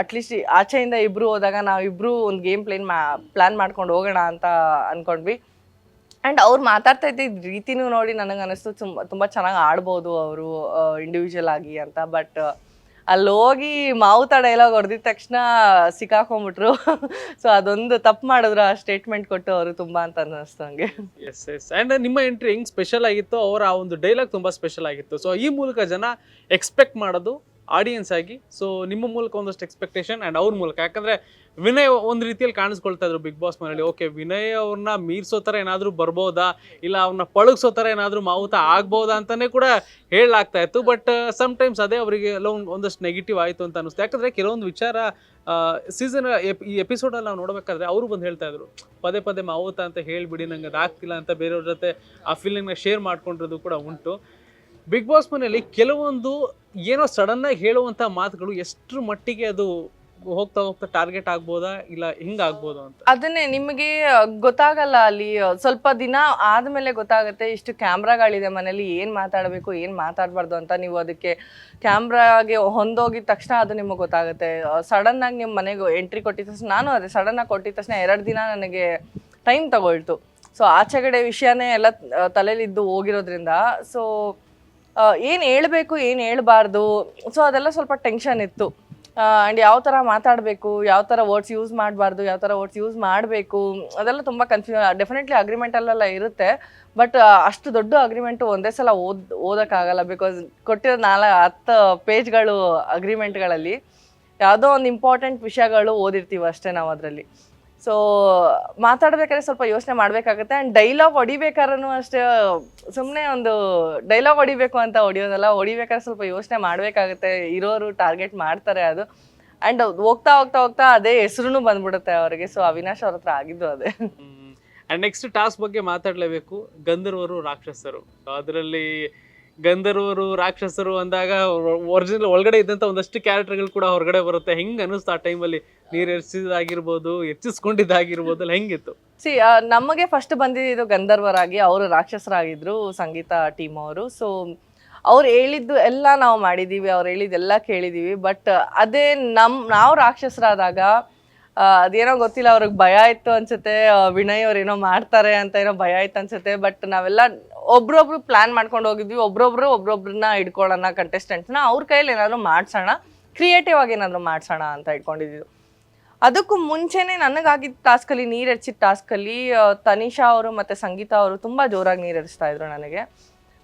Speaker 1: ಅಟ್ಲೀಸ್ಟ್ ಆಚೆಯಿಂದ ಇಬ್ರು ಹೋದಾಗ ನಾವು ಇಬ್ರು ಒಂದು ಗೇಮ್ ಪ್ಲೇನ್ ಮಾ ಪ್ಲಾನ್ ಮಾಡ್ಕೊಂಡು ಹೋಗೋಣ ಅಂತ ಅನ್ಕೊಂಡ್ವಿ. ಆ್ಯಂಡ್ ಅವ್ರು ಮಾತಾಡ್ತಾ ಇದ್ದಿದ್ದ ರೀತಿನೂ ನೋಡಿ ನನಗೆ ಅನಿಸ್ತು, ತುಂಬ ತುಂಬ ಚೆನ್ನಾಗಿ ಆಡ್ಬೋದು ಅವರು ಇಂಡಿವಿಜುವಲ್ ಆಗಿ ಅಂತ. ಬಟ್ ಅಲ್ಲಿ ಹೋಗಿ ಮಾವುತ ಡೈಲಾಗ್ ಹೊಡೆದಿದ ತಕ್ಷಣ ಸಿಕ್ಕಾಕೊಂಡ್ಬಿಟ್ರು. ಸೊ ಅದೊಂದು ತಪ್ಪು ಮಾಡಿದ್ರು, ಆ ಸ್ಟೇಟ್ಮೆಂಟ್ ಕೊಟ್ಟು ಅವರು ತುಂಬ ಅಂತ ಅನ್ನಿಸ್ತು ಹಂಗೆ
Speaker 2: ಎಸ್ ಎಸ್ ಆ್ಯಂಡ್ ನಿಮ್ಮ ಎಂಟ್ರಿ ಹೆಂಗ್ ಸ್ಪೆಷಲ್ ಆಗಿತ್ತು? ಅವರ ಆ ಒಂದು ಡೈಲಾಗ್ ತುಂಬಾ ಸ್ಪೆಷಲ್ ಆಗಿತ್ತು. ಸೊ ಈ ಮೂಲಕ ಜನ ಎಕ್ಸ್ಪೆಕ್ಟ್ ಮಾಡೋದು ಆಡಿಯನ್ಸ್ ಆಗಿ. ಸೊ ನಿಮ್ಮ ಮೂಲಕ ಒಂದಷ್ಟು ಎಕ್ಸ್ಪೆಕ್ಟೇಷನ್ ಆ್ಯಂಡ್ ಅವ್ರ ಮೂಲಕ. ಯಾಕಂದ್ರೆ ವಿನಯ್ ಒಂದು ರೀತಿಯಲ್ಲಿ ಕಾಣಿಸ್ಕೊಳ್ತಾ ಇದ್ರು ಬಿಗ್ ಬಾಸ್ ಮನೇಲಿ ಓಕೆ ವಿನಯ್ ಅವ್ರನ್ನ ಮೀರಿಸೋ ಥರ ಏನಾದರೂ ಬರ್ಬೋದಾ? ಇಲ್ಲ ಅವ್ರನ್ನ ಪಳಗಿಸೋ ಥರ ಏನಾದರೂ ಮಾವುತ ಆಗ್ಬೋದಾ ಅಂತಲೇ ಕೂಡ ಹೇಳಲಾಗ್ತಾ ಇತ್ತು. ಬಟ್ ಟೈಮ್ಸ್ ಅದೇ ಅವರಿಗೆ ಎಲ್ಲ ಒಂದಷ್ಟು ನೆಗೆಟಿವ್ ಆಯಿತು ಅಂತ ಅನಿಸ್ತು. ಯಾಕಂದರೆ ಕೆಲವೊಂದು ವಿಚಾರ ಸೀಸನ್ ಈ ಎಪಿಸೋಡಲ್ಲಿ ನಾವು ನೋಡಬೇಕಾದ್ರೆ ಅವರು ಬಂದು ಹೇಳ್ತಾ ಇದ್ರು, ಪದೇ ಪದೇ ಮಾವುತ ಅಂತ ಹೇಳಿಬಿಡಿ ನಂಗೆ ಅದು ಆಗ್ತಿಲ್ಲ ಅಂತ ಬೇರೆಯವ್ರ ಜೊತೆ ಆ ಫೀಲಿಂಗ್ನ ಶೇರ್ ಮಾಡ್ಕೊಂಡಿರೋದು ಕೂಡ ಉಂಟು. ಬಿಗ್ ಬಾಸ್ ಮನೆಯಲ್ಲಿ ಕೆಲವೊಂದು ಏನೋ ಸಡನ್ ಆಗಿ ಹೇಳುವಂತ ಮಾತುಗಳು ಎಷ್ಟರ ಮಟ್ಟಿಗೆ ಅದು ಹೋಗ್ತಾ ಹೋಗ್ತಾ ಟಾರ್ಗೆಟ್ ಆಗ್ಬೋದಾ ಇಲ್ಲ ಹಿಂಗ ಆಗ್ಬೋದಾ ಅಂತ?
Speaker 1: ಅದನ್ನೇ ನಿಮಗೆ ಗೊತ್ತಾಗಲ್ಲ ಅಲ್ಲಿ ಸ್ವಲ್ಪ ದಿನ ಆದಮೇಲೆ ಗೊತ್ತಾಗುತ್ತೆ ಇಷ್ಟು ಕ್ಯಾಮ್ರಾಗಳಿದೆ ಮನೇಲಿ ಏನು ಮಾತಾಡಬೇಕು, ಏನು ಮಾತಾಡಬಾರ್ದು ಅಂತ ನೀವು ಅದಕ್ಕೆ ಕ್ಯಾಮ್ರಾಗೆ ಹೊಂದೋಗಿದ ತಕ್ಷಣ ಅದು ನಿಮಗೆ ಗೊತ್ತಾಗುತ್ತೆ. ಸಡನ್ ಆಗಿ ನಿಮ್ಮ ಮನೆಗೆ ಎಂಟ್ರಿ ಕೊಟ್ಟಿದ ತಕ್ಷಣ, ನಾನು ಅದೇ ಸಡನ್ ಆಗಿ ಕೊಟ್ಟಿದ ತಕ್ಷಣ ಎರಡು ದಿನ ನನಗೆ ಟೈಮ್ ತಗೊಳ್ತು. ಸೊ ಆಚೆಗಡೆ ವಿಷಯನೇ ಎಲ್ಲ ತಲೆಯಲ್ಲಿದ್ದು ಹೋಗಿರೋದ್ರಿಂದ ಸೊ ಏನು ಹೇಳ್ಬೇಕು, ಏನು ಹೇಳ್ಬಾರ್ದು? ಸೊ ಅದೆಲ್ಲ ಸ್ವಲ್ಪ ಟೆನ್ಷನ್ ಇತ್ತು. ಆ್ಯಂಡ್ ಯಾವ ಥರ ಮಾತಾಡಬೇಕು, ಯಾವ ಥರ ವರ್ಡ್ಸ್ ಯೂಸ್ ಮಾಡಬಾರ್ದು, ಯಾವ ಥರ ವರ್ಡ್ಸ್ ಯೂಸ್ ಮಾಡಬೇಕು, ಅದೆಲ್ಲ ತುಂಬ ಕನ್ಫ್ಯೂ ಡೆಫಿನೆಟ್ಲಿ ಅಗ್ರಿಮೆಂಟಲ್ಲೆಲ್ಲ ಇರುತ್ತೆ. ಬಟ್ ಅಷ್ಟು ದೊಡ್ಡ ಅಗ್ರಿಮೆಂಟು ಒಂದೇ ಸಲ ಓದ್, ಓದೋಕ್ಕಾಗಲ್ಲ ಬಿಕಾಸ್ ಕೊಟ್ಟಿರೋ ನಾಲ್ಕು, ಹತ್ತು ಪೇಜ್ಗಳು ಅಗ್ರಿಮೆಂಟ್ಗಳಲ್ಲಿ ಯಾವುದೋ ಒಂದು ಇಂಪಾರ್ಟೆಂಟ್ ವಿಷಯಗಳು ಓದಿರ್ತೀವಿ ಅಷ್ಟೇ ನಾವು ಅದರಲ್ಲಿ. ಸೊ ಮಾತಾಡ್ಬೇಕಾದ್ರೆ ಸ್ವಲ್ಪ ಯೋಚನೆ ಮಾಡಬೇಕಾಗುತ್ತೆ. ಆ್ಯಂಡ್ ಡೈಲಾಗ್ ಹೊಡಿಬೇಕಾದ್ರೂ ಅಷ್ಟೇ ಸುಮ್ಮನೆ ಒಂದು ಡೈಲಾಗ್ ಹೊಡಿಬೇಕು ಅಂತ ಹೊಡಿಯೋದಲ್ಲ, ಹೊಡಿಬೇಕಾದ್ರೆ ಸ್ವಲ್ಪ ಯೋಚನೆ ಮಾಡಬೇಕಾಗುತ್ತೆ. ಇರೋರು ಟಾರ್ಗೆಟ್ ಮಾಡ್ತಾರೆ ಅದು. ಆ್ಯಂಡ್ ಹೋಗ್ತಾ ಹೋಗ್ತಾ ಹೋಗ್ತಾ ಅದೇ ಹೆಸರು ಬಂದ್ಬಿಡುತ್ತೆ ಅವರಿಗೆ. ಸೊ ಅವಿನಾಶ್ ಅವ್ರ ಹತ್ರ ಆಗಿದ್ದು ಅದೇ.
Speaker 2: ಅಂಡ್ ನೆಕ್ಸ್ಟ್ ಟಾಸ್ಕ್ ಬಗ್ಗೆ ಮಾತಾಡಲೇಬೇಕು. ಗಂಧರ್ವರು, ರಾಕ್ಷಸರು. ಅದರಲ್ಲಿ ಗಂಧರ್ವರು, ರಾಕ್ಷಸರು ಅಂದಾಗ ಒರಿಜಿನಲ್ ಒಳಗಡೆ ಇದ್ದಂಥ ಒಂದಷ್ಟು ಕ್ಯಾರೆಕ್ಟರ್ಗಳು ಕೂಡ ಹೊರಗಡೆ ಬರುತ್ತೆ. ಹೆಂಗ್ ಅನಿಸ್ತು ಆ ಟೈಮಲ್ಲಿ ನೀರು ಎರಿಸಿದಾಗಿರ್ಬೋದು ಹೆಚ್ಚಿಸ್ಕೊಂಡಿದ್ದಾಗಿರ್ಬೋದು ಅಲ್ಲ ಹೆಂಗಿತ್ತು
Speaker 1: ಸಿ ನಮಗೆ ಫಸ್ಟ್ ಬಂದಿದ್ದು ಗಂಧರ್ವರಾಗಿ, ಅವರು ರಾಕ್ಷಸರಾಗಿದ್ರು ಸಂಗೀತ ಟೀಮ್ ಅವರು. ಸೊ ಅವ್ರು ಹೇಳಿದ್ದು ಎಲ್ಲ ನಾವು ಮಾಡಿದ್ದೀವಿ ಅವ್ರು ಹೇಳಿದ್ದೆಲ್ಲ ಕೇಳಿದ್ದೀವಿ ಬಟ್ ಅದೇ ನಮ್ಮ ನಾವು ರಾಕ್ಷಸರಾದಾಗ ಅದೇನೋ ಗೊತ್ತಿಲ್ಲ, ಅವ್ರಿಗೆ ಭಯ ಇತ್ತು ಅನ್ಸುತ್ತೆ ವಿನಯ್ ಅವ್ರು ಏನೋ ಮಾಡ್ತಾರೆ ಅಂತ ಏನೋ ಭಯ ಇತ್ತು ಅನ್ಸುತ್ತೆ. ಬಟ್ ನಾವೆಲ್ಲ ಒಬ್ರೊಬ್ರು ಪ್ಲಾನ್ ಮಾಡ್ಕೊಂಡು ಹೋಗಿದ್ವಿ, ಒಬ್ರೊಬ್ರು ಒಬ್ರೊಬ್ರನ್ನ ಇಟ್ಕೊಳ್ಳೋಣ ಕಂಟೆಸ್ಟೆಂಟ್ಸ್ನ ಅವ್ರ ಕೈಯಲ್ಲಿ ಏನಾದರೂ ಮಾಡ್ಸೋಣ ಕ್ರಿಯೇಟಿವ್ ಆಗಿ ಏನಾದ್ರು ಮಾಡ್ಸೋಣ ಅಂತ ಇಟ್ಕೊಂಡಿದ್ವಿ ಅದಕ್ಕೂ ಮುಂಚೆನೆ ನನಗಾಗಿದ್ದ ಟಾಸ್ಕಲ್ಲಿ ನೀರು ಎರ್ಚಿದ ಟಾಸ್ಕಲ್ಲಿ ತನಿಷಾ ಅವರು ಮತ್ತು ಸಂಗೀತ ಅವರು ತುಂಬ ಜೋರಾಗಿ ನೀರು ಎರಿಸ್ತಾ ಇದ್ರು ನನಗೆ.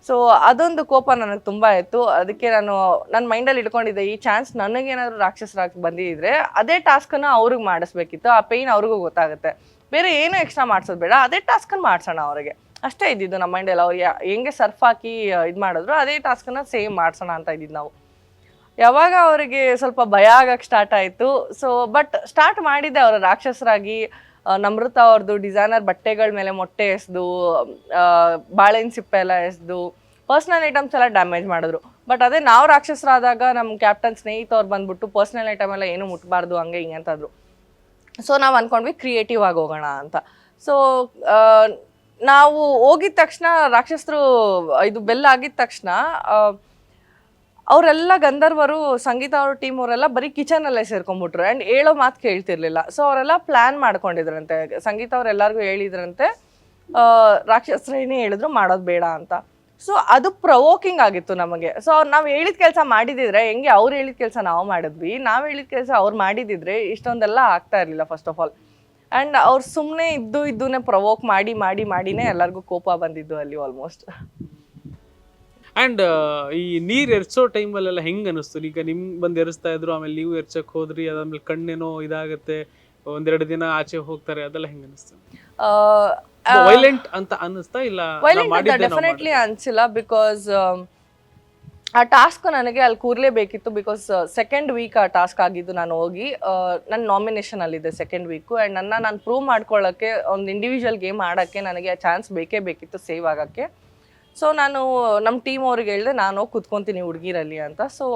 Speaker 1: ಸೊ ಅದೊಂದು ಕೋಪ ನನಗೆ ತುಂಬ ಇತ್ತು. ಅದಕ್ಕೆ ನಾನು ನನ್ನ ಮೈಂಡಲ್ಲಿ ಇಟ್ಕೊಂಡಿದ್ದೆ, ಈ ಚಾನ್ಸ್ ನನಗೇನಾದರೂ ರಾಕ್ಷಸರಾಗಿ ಬಂದಿದ್ರೆ, ಅದೇ ಟಾಸ್ಕನ್ನು ಅವ್ರಿಗೆ ಮಾಡಿಸ್ಬೇಕಿತ್ತು. ಆ ಪೇಯ್ನ್ ಅವ್ರಿಗೂ ಗೊತ್ತಾಗುತ್ತೆ. ಬೇರೆ ಏನೂ ಎಕ್ಸ್ಟ್ರಾ ಮಾಡಿಸೋದು ಬೇಡ, ಅದೇ ಟಾಸ್ಕನ್ನು ಮಾಡ್ಸೋಣ ಅವರಿಗೆ. ಅಷ್ಟೇ ಇದ್ದಿದ್ದು ನಮ್ಮ ಮೈಂಡಲ್ಲಿ ಅವ್ರು ಹೆಂಗೆ ಸರ್ಫ್ ಹಾಕಿ ಇದು ಮಾಡಿದ್ರು, ಅದೇ ಟಾಸ್ಕನ್ನು ಸೇಮ್ ಮಾಡಿಸೋಣ ಅಂತ ಇದ್ದಿದ್ದು ನಾವು. ಯಾವಾಗ ಅವರಿಗೆ ಸ್ವಲ್ಪ ಭಯ ಆಗಕ್ಕೆ ಸ್ಟಾರ್ಟ್ ಆಯಿತು. ಸೊ ಬಟ್ ಸ್ಟಾರ್ಟ್ ಮಾಡಿದ್ದೆ ಅವರು ರಾಕ್ಷಸರಾಗಿ. ನಮೃತ ಅವ್ರದ್ದು ಡಿಸೈನರ್ ಬಟ್ಟೆಗಳ ಮೇಲೆ ಮೊಟ್ಟೆ ಎಸ್ದು ಬಾಳೆನ ಸಿಪ್ಪೆ ಎಲ್ಲ ಎಸ್ದು ಪರ್ಸ್ನಲ್ ಐಟಮ್ಸ್ ಎಲ್ಲ ಡ್ಯಾಮೇಜ್ ಮಾಡಿದ್ರು. ಬಟ್ ಅದೇ ನಾವು ರಾಕ್ಷಸರಾದಾಗ ನಮ್ಮ ಕ್ಯಾಪ್ಟನ್ ಸ್ನೇಹಿತ ಅವ್ರು ಬಂದ್ಬಿಟ್ಟು ಪರ್ಸ್ನಲ್ ಐಟಮ್ ಎಲ್ಲ ಏನು ಮುಟ್ಬಾರ್ದು, ಹಂಗೆ ಹಿಂಗೆ ಅಂತಂದರು ಸೊ ನಾವು ಅಂದ್ಕೊಂಡ್ವಿ ಕ್ರಿಯೇಟಿವ್ ಆಗಿ ಹೋಗೋಣ ಅಂತ. ಸೊ ನಾವು ಹೋಗಿದ ತಕ್ಷಣ ರಾಕ್ಷಸರು, ಇದು ಬೆಲ್ ಆಗಿದ ತಕ್ಷಣ ಅವರೆಲ್ಲ ಗಂಧರ್ವರು ಸಂಗೀತ ಅವ್ರ ಟೀಮ್ ಅವರೆಲ್ಲ ಬರೀ ಕಿಚನಲ್ಲೇ ಸೇರ್ಕೊಂಡ್ಬಿಟ್ರು. ಆ್ಯಂಡ್ ಹೇಳೋ ಮಾತು ಕೇಳ್ತಿರ್ಲಿಲ್ಲ. ಸೊ ಅವರೆಲ್ಲ ಪ್ಲ್ಯಾನ್ ಮಾಡ್ಕೊಂಡಿದ್ರಂತೆ. ಸಂಗೀತ ಅವ್ರೆಲ್ಲರಿಗೂ ಹೇಳಿದ್ರಂತೆ ರಾಕ್ಷಸರೇನೇ ಹೇಳಿದ್ರು ಮಾಡೋದು ಬೇಡ ಅಂತ. ಸೊ ಅದು ಪ್ರವೋಕಿಂಗ್ ಆಗಿತ್ತು ನಮಗೆ. ಸೊ ನಾವು ಹೇಳಿದ ಕೆಲಸ ಮಾಡಿದಿದ್ರೆ, ಹೆಂಗೆ ಅವ್ರು ಹೇಳಿದ ಕೆಲಸ ನಾವು ಮಾಡಿದ್ವಿ. ನಾವು ಹೇಳಿದ ಕೆಲಸ ಅವ್ರು ಮಾಡಿದಿದ್ರೆ ಇಷ್ಟೊಂದೆಲ್ಲ ಆಗ್ತಾ ಇರಲಿಲ್ಲ ಫಸ್ಟ್ ಆಫ್ ಆಲ್ ಆ್ಯಂಡ್ ಅವ್ರು ಸುಮ್ಮನೆ ಇದ್ದು ಇದ್ದೂನೇ ಪ್ರವೋಕ್ ಮಾಡಿ ಮಾಡಿ ಮಾಡಿನೇ ಎಲ್ಲರಿಗೂ ಕೋಪ ಬಂದಿದ್ದು ಅಲ್ಲಿ ಆಲ್ಮೋಸ್ಟ್
Speaker 2: ಅಂಡ್ ಈ ನೀರ್ ಎರ್ಚೋ ಟೈಮಲ್ಲೆಲ್ಲ ಹೆಂಗೆ ಅನಿಸ್ತು? ಈಗ ನಿಮ್ ಬಂದು ಎರಿಸ್ತಾ ಇದ್ರು ಆಮೇಲೆ ನೀವು ಎರ್ಚಕ್ಕೆ ಹೋದ್ರಿ ಅದಾದ್ಮೇಲೆ ಕಣ್ಣೇನೋ ಇದಾಗತ್ತೆ ಒಂದೆರಡು ದಿನ ಆಚೆ ಹೋಗ್ತಾರೆ ಅದೆಲ್ಲ ಹೆಂಗೆ ಅನಿಸ್ತು? ವೈಲೆಂಟ್ ಅಂತ ಅನ್ನಿಸ್ತಾ ಇಲ್ಲ?
Speaker 1: ಡೆಫಿನೆಟ್ಲಿ ಅನ್ಸಿಲ್ಲ ಬಿಕಾಸ್ ಆ ಟಾಸ್ಕ್ ನನಗೆ ಅಲ್ಲಿ ಕೂರ್ಲೇಬೇಕಿತ್ತು ಬಿಕಾಸ್ ಸೆಕೆಂಡ್ ವೀಕ್ ಆ ಟಾಸ್ಕ್ ಆಗಿದ್ದು ನಾನು ಹೋಗಿ ನನ್ನ ನಾಮಿನೇಷನ್ ಅಲ್ಲಿದೆ ಸೆಕೆಂಡ್ ವೀಕು ಆ್ಯಂಡ್ ನನ್ನ ನಾನು ಪ್ರೂವ್ ಮಾಡ್ಕೊಳ್ಳೋಕ್ಕೆ ಒಂದು ಇಂಡಿವಿಜುವಲ್ ಗೇಮ್ ಆಡೋಕ್ಕೆ ನನಗೆ ಆ ಚಾನ್ಸ್ ಬೇಕೇ ಬೇಕಿತ್ತು ಸೇವ್ ಆಗೋಕ್ಕೆ. ಸೊ ನಾನು ನಮ್ಮ ಟೀಮ್ ಅವ್ರಿಗೆ ಹೇಳಿದೆ, ನಾನು ಹೋಗಿ ಕುತ್ಕೊತೀನಿ ಹುಡುಗಿರಲ್ಲಿ ಅಂತ. ಸೊ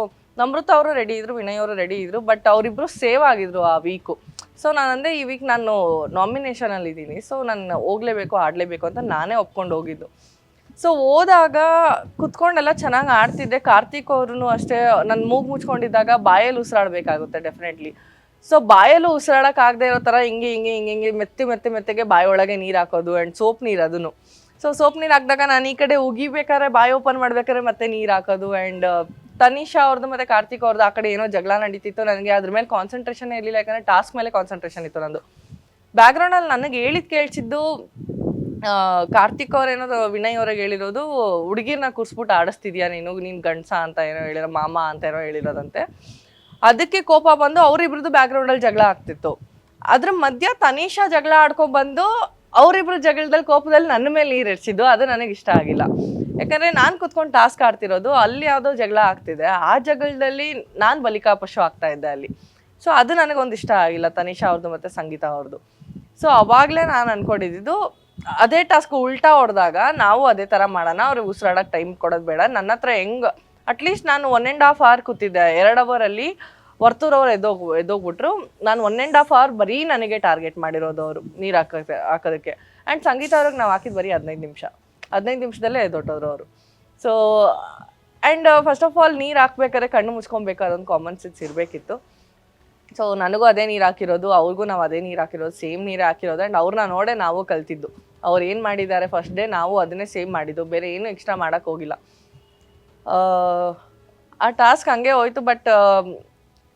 Speaker 1: ನಮೃತ ಅವರು ರೆಡಿ ಇದ್ದರು ವಿನಯ್ ಅವರು ರೆಡಿ ಇದ್ದರು ಬಟ್ ಅವರಿಬ್ಬರು ಸೇವ್ ಆಗಿದ್ರು ಆ ವೀಕು ಸೊ ನಾನು ಅಂದರೆ ಈ ವೀಕ್ ನಾನು ನಾಮಿನೇಷನಲ್ಲಿದ್ದೀನಿ ಸೊ ನಾನು ಹೋಗಲೇಬೇಕು, ಆಡಲೇಬೇಕು ಅಂತ ನಾನೇ ಒಪ್ಕೊಂಡು ಹೋಗಿದ್ದು. ಸೊ ಹೋದಾಗ ಕುತ್ಕೊಂಡೆಲ್ಲ ಚೆನ್ನಾಗಿ ಆಡ್ತಿದ್ದೆ. ಕಾರ್ತಿಕ್ ಅವ್ರೂ ಅಷ್ಟೇ ನನ್ನ ಮೂಗು ಮುಚ್ಕೊಂಡಿದ್ದಾಗ ಬಾಯಲ್ಲಿ ಉಸಿರಾಡಬೇಕಾಗುತ್ತೆ ಡೆಫಿನೆಟ್ಲಿ ಸೊ ಬಾಯಲ್ಲೂ ಆಗದೆ ಇರೋ ಥರ ಹಿಂಗೆ ಹಿಂಗೆ ಹಿಂಗೆ ಹಿಂಗೆ ಮೆತ್ತಿ ಮೆತ್ತಿ, ಮೆತ್ತಗೆ ಬಾಯಿ ಒಳಗೆ ನೀರು ಹಾಕೋದು ಆ್ಯಂಡ್ ಸೋಪ್ ನೀರು ಅದನ್ನು ಸೊ ಸೋಪ್ ನೀರು ಹಾಕಿದಾಗ ನಾನು ಈ ಕಡೆ ಉಗಿಬೇಕಾದ್ರೆ ಬಾಯಿ ಓಪನ್ ಮಾಡ್ಬೇಕಾದ್ರೆ ಮತ್ತೆ ನೀರು ಹಾಕೋದು ಆ್ಯಂಡ್ ತನಿಷಾ ಅವ್ರದ್ದು ಮತ್ತೆ ಕಾರ್ತಿಕ್ ಅವ್ರದ್ದು ಆ ಕಡೆ ಏನೋ ಜಗಳ ನಡೀತಿತ್ತು. ನನಗೆ ಅದ್ರ ಮೇಲೆ ಕಾನ್ಸಂಟ್ರೇಷನ್ ಇರಲಿಲ್ಲ, ಯಾಕಂದರೆ ಟಾಸ್ಕ್ ಮೇಲೆ ಕಾನ್ಸಂಟ್ರೇಷನ್ ಇತ್ತು ನಂದು. ಬ್ಯಾಕ್ಗ್ರೌಂಡಲ್ಲಿ ನನಗೆ ಹೇಳಿದ್ ಕೇಳಿಸಿದ್ದು ಕಾರ್ತಿಕ್ ಏನಾದ್ರು ವಿನಯ್ ಅವ್ರಿಗೆ ಹೇಳಿರೋದು, ಹುಡುಗಿರ್ನ ಕೂರ್ಸ್ಬಿಟ್ಟು ಆಡಿಸ್ತಿದ್ಯಾ ನೀನು? ನೀನ್ ಗಂಡ್ಸ ಅಂತ ಏನೋ ಹೇಳಿರೋ, ಮಾಮ ಅಂತ ಏನೋ ಹೇಳಿರೋದಂತೆ. ಅದಕ್ಕೆ ಕೋಪ ಬಂದು ಅವರಿಬ್ರದ್ದು ಬ್ಯಾಕ್ಗ್ರೌಂಡಲ್ಲಿ ಜಗಳ ಆಗ್ತಿತ್ತು. ಅದ್ರ ಮಧ್ಯ ತನೀಷಾ ಜಗಳ ಆಡ್ಕೊಂಡ್ ಬಂದು ಅವರಿಬ್ರು ಜಗಳದಲ್ಲಿ ಕೋಪದಲ್ಲಿ ನನ್ನ ಮೇಲೆ ನೀರು ಎರ್ಸಿದ್ದು ಅದು ನನಗೆ ಇಷ್ಟ ಆಗಿಲ್ಲ. ಯಾಕಂದ್ರೆ ನಾನು ಕುತ್ಕೊಂಡು ಟಾಸ್ಕ್ ಆಡ್ತಿರೋದು, ಅಲ್ಲಿ ಯಾವುದೋ ಜಗಳ ಆಗ್ತಿದೆ. ಆ ಜಗಳದಲ್ಲಿ ನಾನು ಬಲಿಕಾ ಪಶು ಆಗ್ತಾ ಇದ್ದೆ ಅಲ್ಲಿ. ಸೊ ಅದು ನನಗೊಂದು ಇಷ್ಟ ಆಗಿಲ್ಲ, ತನಿಷಾ ಅವ್ರದ್ದು ಮತ್ತೆ ಸಂಗೀತ ಅವ್ರದ್ದು ಸೊ ಅವಾಗಲೇ ನಾನು ಅನ್ಕೊಂಡಿದ್ದು ಅದೇ ಟಾಸ್ಕ್ ಉಲ್ಟಾ ಹೊಡೆದಾಗ ನಾವು ಅದೇ ಥರ ಮಾಡೋಣ, ಅವ್ರಿಗೆ ಉಸಿರಾಡಕ್ಕೆ ಟೈಮ್ ಕೊಡೋದು ಬೇಡ. ನನ್ನ ಹತ್ರ ಹೆಂಗ್ ಅಟ್ಲೀಸ್ಟ್ ನಾನು ಒನ್ ಆ್ಯಂಡ್ ಹಾಫ್ ಅವರ್ ಕೂತಿದ್ದೆ. ಎರಡು ಅವರಲ್ಲಿ ವರ್ತೂರವ್ರು ಎದ್ದೋಗ್ ಎದ್ದೋಗ್ಬಿಟ್ರು ನಾನು ಒನ್ ಆ್ಯಂಡ್ ಹಾಫ್ ಅವರ್ ಬರೀ ನನಗೆ ಟಾರ್ಗೆಟ್ ಮಾಡಿರೋದು ಅವರು, ನೀರು ಹಾಕೋಕ್ಕೆ, ಹಾಕೋದಕ್ಕೆ. ಆ್ಯಂಡ್ ಸಂಗೀತ ಅವ್ರಿಗೆ ನಾವು ಹಾಕಿದ್ದು ಬರೀ ಹದಿನೈದು ನಿಮಿಷ. ಹದಿನೈದು ನಿಮಿಷದಲ್ಲೇ ಎದ್ದೊಟ್ಟೋದ್ರು ಅವರು. So and first of all ನೀರು ಹಾಕ್ಬೇಕಾದ್ರೆ ಕಣ್ಣು ಮುಚ್ಕೊಬೇಕು ಅದೊಂದು ಕಾಮನ್ ಸೆನ್ಸ್ ಇರಬೇಕಿತ್ತು. ಸೊ ನನಗೂ ಅದೇ ನೀರು ಹಾಕಿರೋದು, ಅವ್ರಿಗೂ ನಾವು ಅದೇ ನೀರು ಹಾಕಿರೋದು ಸೇಮ್ ನೀರೇ ಹಾಕಿರೋದು. ಆ್ಯಂಡ್ ಅವ್ರನ್ನ ನೋಡೇ ನಾವು ಕಲ್ತಿದ್ದು. ಅವ್ರು ಏನು ಮಾಡಿದ್ದಾರೆ ಫಸ್ಟ್ ಡೇ ನಾವು ಅದನ್ನೇ ಸೇವ್ ಮಾಡಿದ್ದು ಬೇರೆ ಏನು ಎಕ್ಸ್ಟ್ರಾ ಮಾಡೋಕ್ಕೆ ಹೋಗಿಲ್ಲ. ಆ, ಟಾಸ್ಕ್ ಹಂಗೆ ಹೋಯ್ತು ಬಟ್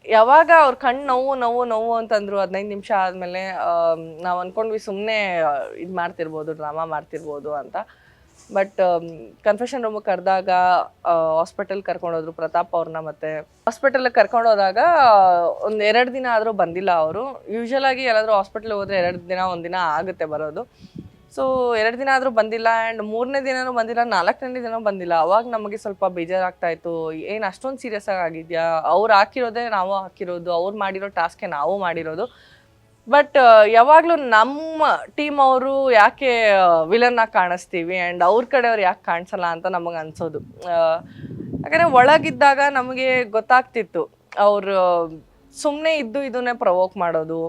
Speaker 1: ಯಾವಾಗ ಅವ್ರ ಕಣ್ಣು ನೋವು ನೋವು ನೋವು ಅಂತಂದ್ರು ಹದಿನೈದು ನಿಮಿಷ ಆದಮೇಲೆ ನಾವು ಅಂದ್ಕೊಂಡ್ವಿ ಸುಮ್ಮನೆ ಇದು ಮಾಡ್ತಿರ್ಬೋದು ಡ್ರಾಮಾ ಮಾಡ್ತಿರ್ಬೋದು ಅಂತ. ಬಟ್ ಕನ್ಫೆಷನ್ ರೂಮಿಗೆ ಕರೆದಾಗ ಹಾಸ್ಪಿಟಲ್ ಕರ್ಕೊಂಡೋದ್ರು ಪ್ರತಾಪ್ ಅವ್ರನ್ನ ಮತ್ತೆ. ಹಾಸ್ಪಿಟಲ್ ಕರ್ಕೊಂಡೋದಾಗ ಒಂದು ಎರಡು ದಿನ ಆದರೂ ಬಂದಿಲ್ಲ ಅವರು. ಯೂಶಲ್ ಆಗಿ ಎಲ್ಲಾದರೂ ಹಾಸ್ಪಿಟ್ಲಿಗೆ ಹೋದ್ರೆ ಎರಡು ದಿನ ಒಂದಿನ ದಿನ ಆಗುತ್ತೆ ಬರೋದು. ಸೊ ಎರಡು ದಿನ ಆದರೂ ಬಂದಿಲ್ಲ ಆ್ಯಂಡ್ ಮೂರನೇ ದಿನವೂ ಬಂದಿಲ್ಲ, ನಾಲ್ಕನೇ ದಿನ ಬಂದಿಲ್ಲ. ಅವಾಗ ನಮಗೆ ಸ್ವಲ್ಪ ಬೇಜಾರಾಗ್ತಾ ಇತ್ತು. ಏನು ಅಷ್ಟೊಂದು ಸೀರಿಯಸ್ ಆಗಿ ಆಗಿದೆಯಾ? ಅವ್ರು ಹಾಕಿರೋದೇ ನಾವು ಹಾಕಿರೋದು, ಅವ್ರು ಮಾಡಿರೋ ಟಾಸ್ಕೇ ನಾವು ಮಾಡಿರೋದು. ಬಟ್ ಯಾವಾಗಲೂ ನಮ್ಮ ಟೀಮ್ ಅವರು ಯಾಕೆ ವಿಲನ್ ಆಗಿ ಕಾಣಿಸ್ತೀವಿ ಆ್ಯಂಡ್ ಅವ್ರ ಕಡೆಯವ್ರು ಯಾಕೆ ಕಾಣಿಸಲ್ಲ ಅಂತ ನಮಗೆ ಅನ್ಸೋದು. ಯಾಕಂದರೆ ಒಳಗಿದ್ದಾಗ ನಮಗೆ ಗೊತ್ತಾಗ್ತಿತ್ತು. ಅವರು ಸುಮ್ಮನೆ ಇದ್ದು ಇದನ್ನೇ ಪ್ರವೋಕ್ ಮಾಡೋದು.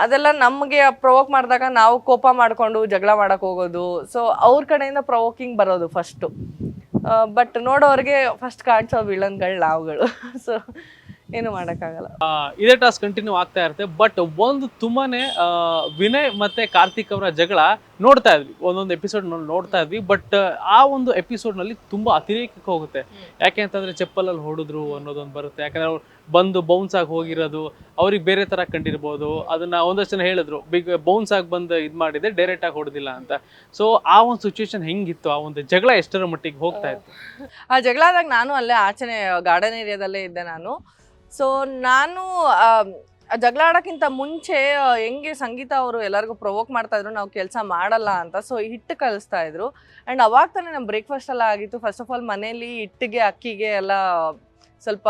Speaker 1: ಅದೆಲ್ಲ ನಮಗೆ ಪ್ರೊವೋಕ್ ಮಾಡಿದಾಗ ನಾವು ಕೋಪ ಮಾಡಿಕೊಂಡು ಜಗಳ ಮಾಡಕ್ ಹೋಗೋದು. ಸೊ ಅವ್ರ ಕಡೆಯಿಂದ ಪ್ರೊವೋಕಿಂಗ್ ಬರೋದು ಫಸ್ಟು ಬಟ್ ನೋಡೋರಿಗೆ ಫಸ್ಟ್ ಕಾಣಿಸೋ ವಿಲನ್ಗಳು ನಾವುಗಳು. ಸೊ ಏನು ಮಾಡೋಕ್ಕಾಗಲ್ಲ.
Speaker 2: ಇದೇ ಟಾಸ್ಕ್ ಕಂಟಿನ್ಯೂ ಆಗ್ತಾ ಇರುತ್ತೆ ಬಟ್ ಒಂದು ತುಂಬಾನೇ ವಿನಯ್ ಮತ್ತೆ ಕಾರ್ತಿಕ್ ಅವರ ಜಗಳ ನೋಡ್ತಾ ಇದ್ವಿ. ಒಂದೊಂದು ಎಪಿಸೋಡ್ ನೋಡ್ತಾ ಇದ್ವಿ ಬಟ್ ಆ ಒಂದು ಎಪಿಸೋಡ್ನಲ್ಲಿ ತುಂಬಾ ಅತಿರೇಕಕ್ಕೆ ಹೋಗುತ್ತೆ. ಯಾಕೆ ಅಂತಂದ್ರೆ ಚಪ್ಪಲಲ್ಲಿ ಹೊಡೆದ್ರು ಅನ್ನೋದೊಂದು ಬರುತ್ತೆ. ಯಾಕಂದ್ರೆ ಅವ್ರು ಬಂದು ಬೌನ್ಸ್ ಆಗಿ ಹೋಗಿರೋದು ಅವ್ರಿಗೆ ಬೇರೆ ತರ ಕಂಡಿರ್ಬೋದು. ಅದನ್ನ ಒಂದಷ್ಟು ಜನ ಹೇಳಿದ್ರು ಬಿಗ್ ಬೌನ್ಸ್ ಆಗಿ ಬಂದು ಇದು ಮಾಡಿದೆ ಡೈರೆಕ್ಟ್ ಆಗಿ ಹೊಡೆದಿಲ್ಲ ಅಂತ. ಸೊ ಆ ಒಂದು ಸಿಚುವೇಶನ್ ಹೆಂಗಿತ್ತು? ಆ ಒಂದು ಜಗಳ ಎಷ್ಟರ ಮಟ್ಟಿಗೆ ಹೋಗ್ತಾ ಇತ್ತು?
Speaker 1: ಆ ಜಗಳ ಆದಾಗ ನಾನು ಅಲ್ಲೇ ಆಚೆನೆ ಗಾರ್ಡನ್ ಏರಿಯಾದಲ್ಲೇ ಇದ್ದೆ ನಾನು. ಸೊ ನಾನು ಜಗಳ ಆಡೋಕ್ಕಿಂತ ಮುಂಚೆ ಹೆಂಗೆ ಸಂಗೀತ ಅವರು ಎಲ್ಲರಿಗೂ ಪ್ರೊವೋಕ್ ಮಾಡ್ತಾ ಇದ್ರು, ನಾವು ಕೆಲಸ ಮಾಡಲ್ಲ ಅಂತ ಸೊ ಹಿಟ್ಟು ಕಲಿಸ್ತಾ ಇದ್ರು. ಆ್ಯಂಡ್ ಅವಾಗ ತಾನೇ ನಮ್ಮ ಬ್ರೇಕ್ಫಾಸ್ಟ್ ಎಲ್ಲ ಆಗಿತ್ತು. ಫಸ್ಟ್ ಆಫ್ ಆಲ್ ಮನೇಲಿ ಹಿಟ್ಟಿಗೆ, ಅಕ್ಕಿಗೆ ಎಲ್ಲ ಸ್ವಲ್ಪ